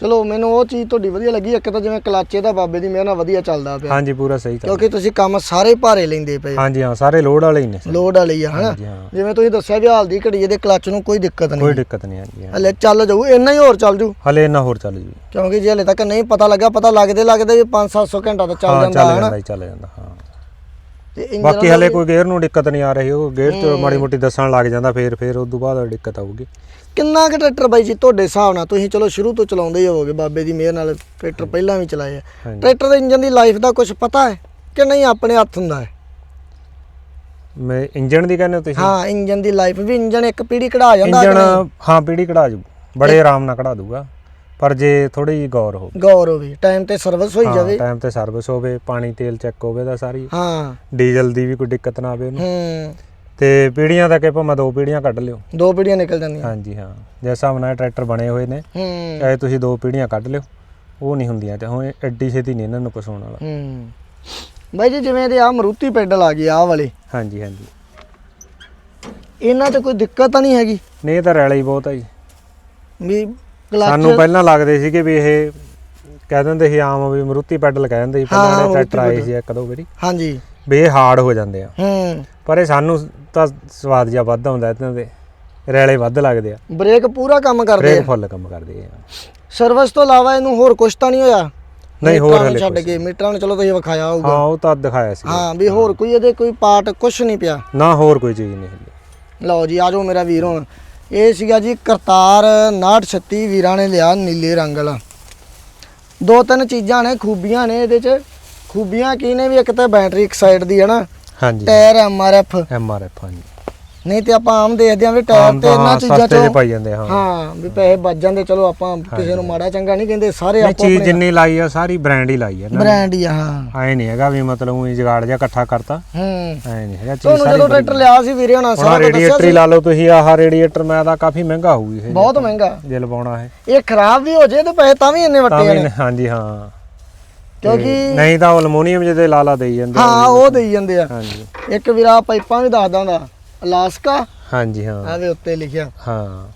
ਚਲੋ ਮੈਨੂੰ ਉਹ ਚੀਜ਼ ਤੁਹਾਡੀ ਵਧੀਆ ਲੱਗੀ ਇੱਕ ਤਾਂ ਜਿਵੇਂ ਕਲਾਚੇ ਦਾ ਬਾਬੇ ਦੀ ਮਿਹਰ ਨਾਲ ਵਧੀਆ ਚੱਲਦਾ ਪਿਆ। ਹਾਂਜੀ ਪੂਰਾ ਸਹੀ ਚੱਲ ਕਿਉਂਕਿ ਤੁਸੀਂ ਕੰਮ ਸਾਰੇ ਭਾਰੇ ਲੈਂਦੇ ਪਏ ਹਾਂਜੀ ਹਾਂ ਸਾਰੇ ਲੋਡ ਵਾਲੇ ਹੀ ਨੇ ਸਰ। ਲੋਡ ਵਾਲੀ ਆ ਹਨਾ? ਹਾਂਜੀ ਹਾਂ। ਜਿਵੇਂ ਤੁਸੀਂ ਦੱਸਿਆ ਵੀ ਹਾਲ ਦੀ ਘੜੀ ਇਹਦੇ ਕਲੱਚ ਨੂੰ ਕੋਈ ਦਿੱਕਤ ਕੋਈ ਨਹੀਂ ਦਿੱਕਤ ਨਹੀਂ ਹਾਂਜੀ ਹਾਂ। ਹਲੇ ਚੱਲ ਜਾਊ ਇੰਨਾ ਹੀ ਹੋਰ ਚੱਲ ਜੂ ਹਲੇ ਇੰਨਾ ਹੋਰ ਚੱਲ ਜੀ ਕਿਉਂਕਿ ਜੇ ਹਲੇ ਤੱਕ ਨਹੀਂ ਪਤਾ ਲੱਗਾ ਪਤਾ ਲੱਗਦੇ ਲੱਗਦੇ ਵੀ 5-700 ਘੰਟਾ ਤਾਂ ਚੱਲ ਹਾਂ ਜਾਂਦਾ ਚੱਲ ਹਨਾ? ਜਾਂਦਾ ਜੀ ਚੱਲ ਜਾਂਦਾ ਹਾਂ। ਤੇ ਬਾਕੀ ਹਲੇ ਕੋਈ ਗੇਅਰ ਨੂੰ ਦਿੱਕਤ ਨਹੀਂ ਆ ਰਹੀ ਉਹ ਗੇਅਰ ਚ ਮਾੜੀ ਮੋਟੀ ਦੱਸਣ ਲੱਗ ਜਾਂਦਾ ਫੇਰ ਫੇਰ ਉਸ ਤੋਂ ਬਾਅਦ ਦਿੱਕਤ ਆਊਗੀ। ਕਿੰਨਾ ਕੁ ਟਰੈਕਟਰ ਬਾਈ ਜੀ ਤੁਹਾਡੇ ਹਿਸਾਬ ਨਾਲ? ਤੁਸੀਂ ਚਲੋ ਸ਼ੁਰੂ ਤੋਂ ਚਲਾਉਂਦੇ ਹੀ ਹੋਵੋਗੇ ਬਾਬੇ ਦੀ ਮਿਹਰ ਨਾਲ ਟਰੈਕਟਰ ਪਹਿਲਾਂ ਵੀ ਚਲਾਏ ਆ। ਹਾਂਜੀ। ਟਰੈਕਟਰ ਦੇ ਇੰਜਨ ਦੀ ਲਾਈਫ ਦਾ ਕੁਝ ਪਤਾ ਹੈ ਕਿ ਨਹੀਂ ਆਪਣੇ ਹੱਥ ਹੁੰਦਾ ਹੈ? ਮੈਂ ਇੰਜਨ ਦੀ ਕਹਿੰਦੇ ਹੋ ਤੁਸੀਂ? ਹਾਂ ਇੰਜਨ ਦੀ ਲਾਈਫ ਵੀ ਇੰਜਨ ਇੱਕ ਪੀੜੀ ਕਢਾ ਜਾਂਦਾ ਕਿ ਇੰਜਨ ਹਾਂ ਪੀੜੀ ਕਢਾ ਜੂ। ਬੜੇ ਆਰਾਮ ਨਾਲ ਕਢਾ ਦੂਗਾ। ਪਰ ਜੇ ਥੋੜੀ ਜਿਹੀ ਗੌਰ ਹੋ ਨਹੀਂ? ਗੌਰ ਹੋਵੇ ਟਾਈਮ ਤੇ ਸਰਵਿਸ ਹੋਈ ਜਾਵੇ। ਟਾਈਮ ਤੇ ਸਰਵਿਸ ਹੋਵੇ ਪਾਣੀ ਤੇਲ ਚੈੱਕ ਹੋਵੇ ਦਾ ਸਾਰੀ। ਹਾਂ। ਡੀਜ਼ਲ ਦੀ ਵੀ ਕੋਈ ਦਿੱਕਤ ਨਾ ਆਵੇ ਉਹਨੂੰ। ਹੂੰ। ਤੇ ਪੀੜੀਆਂ ਤੱਕ ਭਾਵੇਂ ਦੋ ਪੀੜੀਆਂ ਕੱਢ ਲਿਓ। ਦੋ ਪੀੜੀਆਂ ਨਿਕਲ ਜਾਂਦੀਆਂ। ਹਾਂਜੀ ਹਾਂ। ਜਿਸ ਹਿਸਾਬ ਨਾਲ ਇਹ ਟਰੈਕਟਰ ਬਣੇ ਹੋਏ ਨੇ ਹੂੰ। ਚਾਹੇ ਤੁਸੀਂ ਦੋ ਪੀੜੀਆਂ ਕੱਢ ਲਿਓ ਉਹ ਨਹੀਂ ਹੁੰਦੀਆਂ ਤੇ ਹੁਣ ਐਡੀ ਛੇਤੀ ਨਹੀਂ ਇਹਨਾਂ ਨੂੰ ਕੁਛ ਹੋਣ ਵਾਲਾ। ਹੂੰ। ਬਾਈ ਜੀ ਜਿਵੇਂ ਇਹਦੇ ਆ ਮਰੂਤੀ ਪੈਡਲ ਆ ਗਈ ਆਹ ਵਾਲੇ। ਹਾਂਜੀ ਹਾਂਜੀ। ਇਹਨਾਂ 'ਚ ਕੋਈ ਦਿੱਕਤ ਤਾਂ ਨਹੀਂ ਹੈਗੀ? ਨਹੀਂ ਇਹ ਤਾਂ ਰੈਲਾ ਹੀ ਬਹੁਤ ਆ ਜੀ। ਵੀ ਕਲੱਚ ਸਾਨੂੰ ਪਹਿਲਾਂ ਲੱਗਦੇ ਸੀਗੇ ਵੀ ਇਹ ਕਹਿ ਦਿੰਦੇ ਸੀ ਆਮ ਵੀ ਮਰੂਤੀ ਪੈਡਲ ਕਹਿ ਦਿੰਦੇ ਸੀ ਹਾਂ, ਪਹਿਲਾਂ ਮਰੂਤੀ ਟਰੈਕਟਰ ਆਏ ਸੀ ਇੱਕ ਦੋ ਵਾਰੀ। ਹਾਂਜੀ। ਵੀ ਇਹ ਹਾਰਡ ਹੋ ਜਾਂਦੇ ਆ। ਹੂੰ। ਪਰ ਇਹ ਸਾਨੂੰ ਤਾਂ ਸਵਾਦ ਜਿਹਾ ਵੱਧ ਆਉਂਦਾ ਇਹਨਾਂ ਦੇ। ਰੈਲੇ ਵੱਧ ਲੱਗਦੇ ਆ। ਬ੍ਰੇਕ ਪੂਰਾ ਕੰਮ ਕਰਦੇ ਬ੍ਰੇਕ ਆ। ਫੁੱਲ ਕੰਮ ਕਰਦੇ ਆ। ਸਰਵਿਸ ਤੋਂ ਇਲਾਵਾ ਇਹਨੂੰ ਹੋਰ ਕੁਝ ਤਾਂ ਨਹੀਂ ਹੋਇਆ? ਨਹੀਂ, ਹੋਰ ਹਲੇ ਛੱਡ ਕੇ ਮੀਟਰਾਂ ਨੂੰ ਚਲੋ ਤੁਸੀਂ ਵਿਖਾਇਆ ਹੋਊਗਾ। ਹਾਂ ਉਹ ਤਾਂ ਦਿਖਾਇਆ ਸੀ। ਹਾਂ ਵੀ ਹੋਰ ਕੋਈ ਇਹਦੇ ਕੋਈ ਪਾਰਟ ਕੁਝ ਨਹੀਂ ਪਿਆ। ਨਾ ਹੋਰ ਕੋਈ ਚੀਜ਼ ਨਹੀਂ ਹੈਗੀ। ਲਓ ਜੀ ਆਜੋ ਮੇਰਾ ਵੀਰ ਹੁਣ। ਇਹ ਸੀਗਾ ਜੀ ਕਰਤਾਰ 936 ਵੀਰਾਂ ਨੇ ਲਿਆ ਨੀਲੇ ਰੰਗ ਵਾਲਾ। ਦੋ ਤਿੰਨ ਚੀਜ਼ਾਂ ਨੇ ਖੂਬੀਆਂ ਨੇ ਇਹਦੇ ਚ। ਖੂਬੀਆਂ ਕੀ ਨੇ ਵੀ ਇੱਕ ਤਾਂ ਬੈਟਰੀ ਇੱਕ ਸਾਈਡ ਦੀ ਹੈ ਨਾ? ਹਾਂਜੀ। Tyre MRF M R F ਹਾਂਜੀ। ਨਹੀਂ ਤੇ ਆਪਾਂ ਆਮ ਦੇਖਦੇ ਆਂ ਵੀ ਟਾਇਰ ਤੇ ਇਹਨਾਂ ਚੀਜ਼ਾਂ ਚੋਂ ਪਾਈ ਜਾਂਦੇ ਹਾਂ। ਹਾਂ ਵੀ ਪੈਸੇ ਬਚ ਜਾਂਦੇ ਚਲੋ ਆਪਾਂ ਕਿਸੇ ਨੂੰ ਮਾੜਾ ਚੰਗਾ ਨਹੀਂ ਕਹਿੰਦੇ ਸਾਰੇ ਆਪੋ ਚੀਜ਼ ਆਪਣੇ ਜਿੰਨੀ ਲਾਈ ਆ ਸਾਰੀ ਬ੍ਰਾਂਡ ਹੀ ਲਾਈ ਆ ਨਾ। ਬ੍ਰਾਂਡ ਹੀ ਆ ਹਾਂ। ਐ ਨਹੀਂ ਹੈਗਾ ਵੀ ਮਤਲਬ ਉਹੀ ਜਗਾੜ ਜਿਹਾ ਇਕੱਠਾ ਕਰਤਾ। ਹੂੰ। ਐ ਨਹੀਂ ਹੈਗਾ ਚੀਜ਼ ਤੁਹਾਨੂੰ ਸਾਰੀ ਜਦੋਂ ਟਰੈਕਟਰ ਲਿਆ ਸੀ ਵੀਰੇ ਹੋਣਾ ਸਾਰਾ ਰੇਡੀਏਟਰ ਹੀ ਲਾ ਲਓ ਤੁਸੀਂ ਆਹ ਰੇਡੀਏਟਰ ਮੈਂ ਤਾਂ ਕਾਫੀ ਮਹਿੰਗਾ ਹੋਊਗੀ ਇਹ ਬਹੁਤ ਮਹਿੰਗਾ। ਜੇ ਲਵਾਉਣਾ ਹੈ ਇਹ ਖਰਾਬ ਵੀ ਹੋ ਜੇ ਤੇ ਪੈਸੇ ਤਾਂ ਵੀ ਇੰਨੇ ਵੱਟੇ ਨੇ ਹਾਂਜੀ ਹਾਂ। ਕਿਉਂਕਿ ਨਹੀਂ ਤਾਂ ਉਹ ਅਲਮੋਨੀਅਮ ਜਿਹਦੇ ਲਾਲਾ ਦੇਈ ਜਾਂਦੇ। ਹਾਂ ਉਹ ਦੇਈ ਜਾਂਦੇ ਆ। ਹਾਂਜੀ। ਇੱਕ ਵੀਰਾ ਪਾਈਪਾਂ ਵੀ ਦੱਸਦਾ ਹੁੰਦਾ ਅਲਾਸਕਾ। ਹਾਂਜੀ ਹਾਂ। ਆਵੇ ਉੱਤੇ ਲਿਖਿਆ। ਹਾਂ।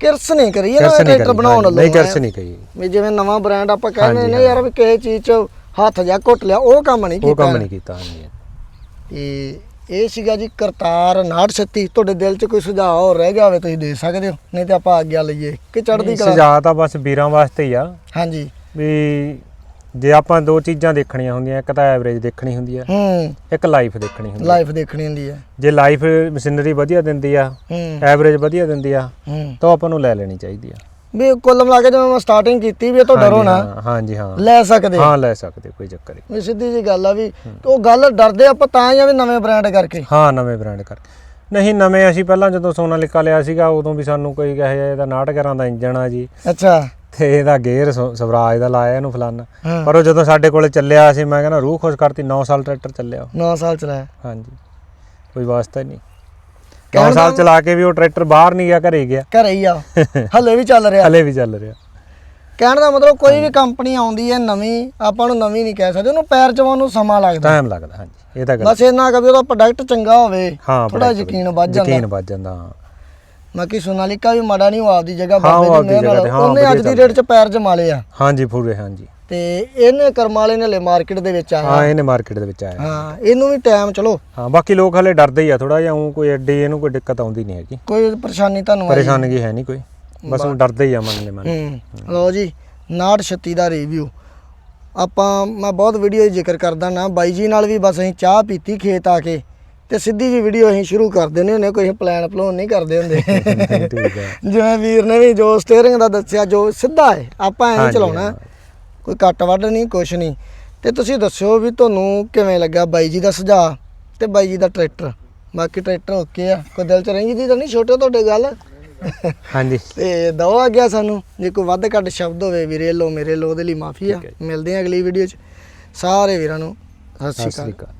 ਕਿਰਸ ਨਹੀਂ ਕਰੀ ਇਹ ਟਰੈਕਟਰ ਕਰੀ, ਬਣਾਉਣ ਵੱਲੋਂ ਨਹੀਂ ਕਿਰਸ ਨਹੀਂ ਕਹੀ ਵੀ ਜਿਵੇਂ ਨਵਾਂ ਬ੍ਰਾਂਡ ਆਪਾਂ ਕਹਿੰਦੇ ਨੇ ਯਾਰ ਵੀ ਕਿਸੇ ਚੀਜ਼ 'ਚ ਹੱਥ ਜਾ ਘੁੱਟ ਲਿਆ ਉਹ ਕੰਮ ਨਹੀਂ ਕੀਤਾ ਉਹ ਕੰਮ ਨਹੀਂ ਕੀਤਾ ਹਾਂਜੀ। ਤੇ ਇਹ ਸੀਗਾ ਜੀ ਕਰਤਾਰ 936 ਤੁਹਾਡੇ ਦਿਲ 'ਚ ਕੋਈ ਸੁਝਾਅ ਹੋਰ ਰਹਿ ਗਿਆ ਹੋਵੇ ਤੁਸੀਂ ਦੇ ਸਕਦੇ ਹੋ। ਨਹੀਂ ਤੇ ਆਪਾਂ ਆਗਿਆ ਲਈਏ ਕਿ ਚੜ੍ਹਦੀ ਕਲਾ ਸੁਝਾਅ ਤਾਂ ਬਸ ਵੀਰਾਂ ਵਾਸਤੇ ਹੀ ਆ। ਹਾਂਜੀ। ਵੀ ਜੇ ਆਪਾਂ ਦੋ ਚੀਜ਼ਾਂ ਦੇਖਣੀਆਂ ਹੁੰਦੀਆਂ ਇੱਕ ਤਾਂ ਐਵਰੇਜ ਦੇਖਣੀ ਹੁੰਦੀ ਆ ਹੂੰ। ਇੱਕ ਲਾਈਫ ਦੇਖਣੀ ਹੁੰਦੀ ਆ। ਲਾਈਫ ਦੇਖਣੀ ਹੁੰਦੀ ਹੈ ਜੇ ਲਾਈਫ ਮਸ਼ੀਨਰੀ ਵਧੀਆ ਦਿੰਦੀ ਆ ਹੂੰ। ਐਵਰੇਜ ਵਧੀਆ ਦਿੰਦੀ ਆ ਹੂੰ। ਤਾਂ ਆਪਾਂ ਨੂੰ ਲੈ ਲੈਣੀ ਚਾਹੀਦੀ ਆ। ਵੀ ਕੁੱਲ ਮਿਲਾ ਕੇ ਜਦੋਂ ਮੈਂ ਸਟਾਰਟਿੰਗ ਕੀਤੀ ਵੀ ਇਹ ਤੋਂ ਡਰੋ ਨਾ ਹਾਂ, ਹਾਂਜੀ ਹਾਂ। ਲੈ ਸਕਦੇ ਹਾਂ ਲੈ ਸਕਦੇ ਕੋਈ ਚੱਕਰ ਨਹੀਂ ਵੀ ਸਿੱਧੀ ਜੀ ਗੱਲ ਆ ਵੀ ਉਹ ਗੱਲ ਡਰਦੇ ਆਪਾਂ ਤਾਂ ਹੀ ਆ ਵੀ ਨਵੇਂ ਬ੍ਰਾਂਡ ਕਰਕੇ। ਹਾਂ ਨਵੇਂ ਬ੍ਰਾਂਡ ਕਰ ਨਹੀਂ ਨਵੇਂ ਅਸੀਂ ਪਹਿਲਾਂ ਜਦੋਂ ਸੋਨਾਲਿਕਾ ਲਿਆ ਸੀਗਾ ਉਦੋਂ ਵੀ ਸਾਨੂੰ ਕੋਈ ਕਹੇ ਇਹਦਾ 69 ਦਾ ਇੰਜਣ ਆ ਜੀ। ਅੱਛਾ। ਤੇ ਇਹਦਾ ਗੇਅਰ ਸ- ਸਵਰਾਜ ਦਾ ਲਾਇਆ ਇਹਨੂੰ ਫਲਾਨਾ। ਹਾਂ। ਪਰ ਉਹ ਜਦੋਂ ਸਾਡੇ ਕੋਲੇ ਚੱਲਿਆ ਸੀ ਮੈਂ ਕਹਿੰਦਾ ਰੂਹ ਖੁਸ਼ ਕਰਤੀ 9 ਸਾਲ ਟਰੈਕਟਰ ਚੱਲਿਆ ਉਹ। 9 ਸਾਲ ਚਲਾਇਆ। ਹਾਂਜੀ। ਕੋਈ ਵਾਸਤਾ ਹੀ ਨਹੀਂ ਕਹਿਣ 9 ਸਾਲ ਚਲਾ ਕੇ ਵੀ ਉਹ ਟਰੈਕਟਰ ਬਾਹਰ ਨਹੀਂ ਗਿਆ ਘਰੇ ਹੀ ਗਿਆ। ਘਰੇ ਹੀ ਆ। [laughs] ਹੱਲੇ ਵੀ ਚੱਲ ਰਿਹਾ। ਹਲੇ ਵੀ ਚੱਲ ਰਿਹਾ। ਕਹਿਣ ਦਾ ਮਤਲਬ ਕੋਈ ਵੀ ਕੰਪਨੀ ਆਉਂਦੀ ਹੈ ਨਵੀਂ ਆਪਾਂ ਨੂੰ ਨਵੀਂ ਨਹੀਂ ਕਹਿ ਸਕਦੇ ਉਹਨੂੰ ਪੈਰ ਚਵਾਉਣ ਨੂੰ ਸਮਾਂ ਲੱਗਦਾ। ਟਾਈਮ ਲੱਗਦਾ ਹਾਂਜੀ। ਇਹ ਤਾਂ ਗੱਲ ਬਸ ਇਹਨਾਂ ਕਾ ਵੀ ਉਹਦਾ ਪ੍ਰੋਡਕਟ ਚੰਗਾ ਹੋਵੇ ਹਾਂ ਥੋੜਾ product ਯਕੀਨ ਵੱਧ ਜਾਂਦਾ। ਯਕੀਨ ਵੱਧ ਜਾਂਦਾ ਹਾਂ। ਬਾਕੀ ਸੋਨਾਲੀਕਾ ਵੀ ਮਾੜਾ ਨਹੀਂ ਉਹ ਆਪਦੀ ਜਗ੍ਹਾ ਹਾਂ, ਉਹ ਬਾਬੇ ਦੀ ਆਪਦੀ ਮਿਹਰ ਨਾਲ ਜਗ੍ਹਾ ਤੇ, ਹਾਂ, ਉਹਨੇ ਅੱਜ ਵਧੀਆ ਦੀ ਡੇਟ 'ਚ ਪੈਰ ਜਮਾ ਲਏ ਆ। ਹਾਂਜੀ ਪੂਰੇ ਹਾਂਜੀ। ਤੇ ਇਹਨੇ ਕਰਮ ਵਾਲੇ ਨੇ ਲੈ ਮਾਰਕੀਟ ਦੇ ਵਿੱਚ ਹਾਂ ਆਇਆ ਇਹਨੇ ਮਾਰਕੀਟ ਦੇ ਵਿੱਚ ਆਇਆ। ਹਾਂ ਇਹਨੂੰ ਵੀ ਟਾਈਮ ਚਲੋ। ਹਾਂ ਬਾਕੀ ਲੋਕ ਹਲੇ ਡਰਦੇ ਹੀ ਆ ਥੋੜਾ ਜਿਹਾ ਊਂ ਕੋਈ ਐਡੀ ਇਹਨੂੰ ਕੋਈ ਦਿੱਕਤ ਆਉਂਦੀ ਨਹੀਂ ਹੈਗੀ। ਕੋਈ ਪਰੇਸ਼ਾਨੀ ਤੁਹਾਨੂੰ ਆਈ? ਪਰੇਸ਼ਾਨਗੀ ਹੈ ਨਹੀਂ ਕੋਈ। ਬਸ ਉਹ ਡਰਦੇ ਹੀ ਆ ਮਨ ਦੇ ਮਨ। ਹੂੰ ਲਓ ਜੀ 936 ਦਾ ਰਿਵਿਊ ਆਪਾਂ ਮੈਂ ਬਹੁਤ ਵੀਡੀਓ ਜ਼ਿਕਰ ਕਰਦਾ ਨਾ ਬਾਈ ਜੀ ਨਾਲ ਵੀ ਬਸ ਅਸੀਂ ਚਾਹ ਪੀਤੀ ਖੇਤ ਆ ਕੇ। ਤੇ ਸਿੱਧੀ ਜੀ ਵੀਡੀਓ ਅਸੀਂ ਸ਼ੁਰੂ ਕਰ ਦਿੰਦੇ ਹੁੰਦੇ ਕੋਈ ਪਲਾਨ ਪਲੋਨ ਨਹੀਂ ਕਰਦੇ ਹੁੰਦੇ। [laughs] ਠੀਕ ਹੈ ਜਿਵੇਂ ਵੀਰ ਨੇ ਵੀ ਜੋ ਸਟੀਅਰਿੰਗ ਦਾ ਦੱਸਿਆ ਜੋ ਸਿੱਧਾ ਹੈ ਆਪਾਂ ਐਂ ਚਲਾਉਣਾ। ਕੋਈ ਕੱਟ ਵੱਢ ਨਹੀਂ ਕੁਛ ਨਹੀਂ। ਤੇ ਤੁਸੀਂ ਦੱਸਿਓ ਵੀ ਤੁਹਾਨੂੰ ਕਿਵੇਂ ਲੱਗਾ ਬਾਈ ਜੀ ਦਾ ਸੁਝਾਅ ਤੇ ਬਾਈ ਜੀ ਦਾ ਟਰੈਕਟਰ ਬਾਕੀ ਟਰੈਕਟਰ ਓਕੇ ਆ। ਕੋਈ ਦਿਲ ਚ ਰਹਿੰਦੀ ਤਾਂ ਨਹੀਂ ਛੋਟੇ ਤੁਹਾਡੇ ਗੱਲ? ਹਾਂਜੀ। ਤੇ ਦਵਾ ਆ ਗਿਆ ਸਾਨੂੰ। ਜੇ ਕੋਈ ਵੱਧ ਘੱਟ ਸ਼ਬਦ ਹੋਵੇ ਵੀਰੇ ਲੋ ਮੇਰੇ ਲੋ ਉਹਦੇ ਲਈ ਮਾਫੀ ਆ। ਮਿਲਦੇ ਆ ਅਗਲੀ ਵੀਡੀਓ ਚ। ਸਾਰੇ ਵੀਰਾਂ ਨੂੰ। ਸਤਿ ਸ੍ਰੀ ਅਕਾਲ।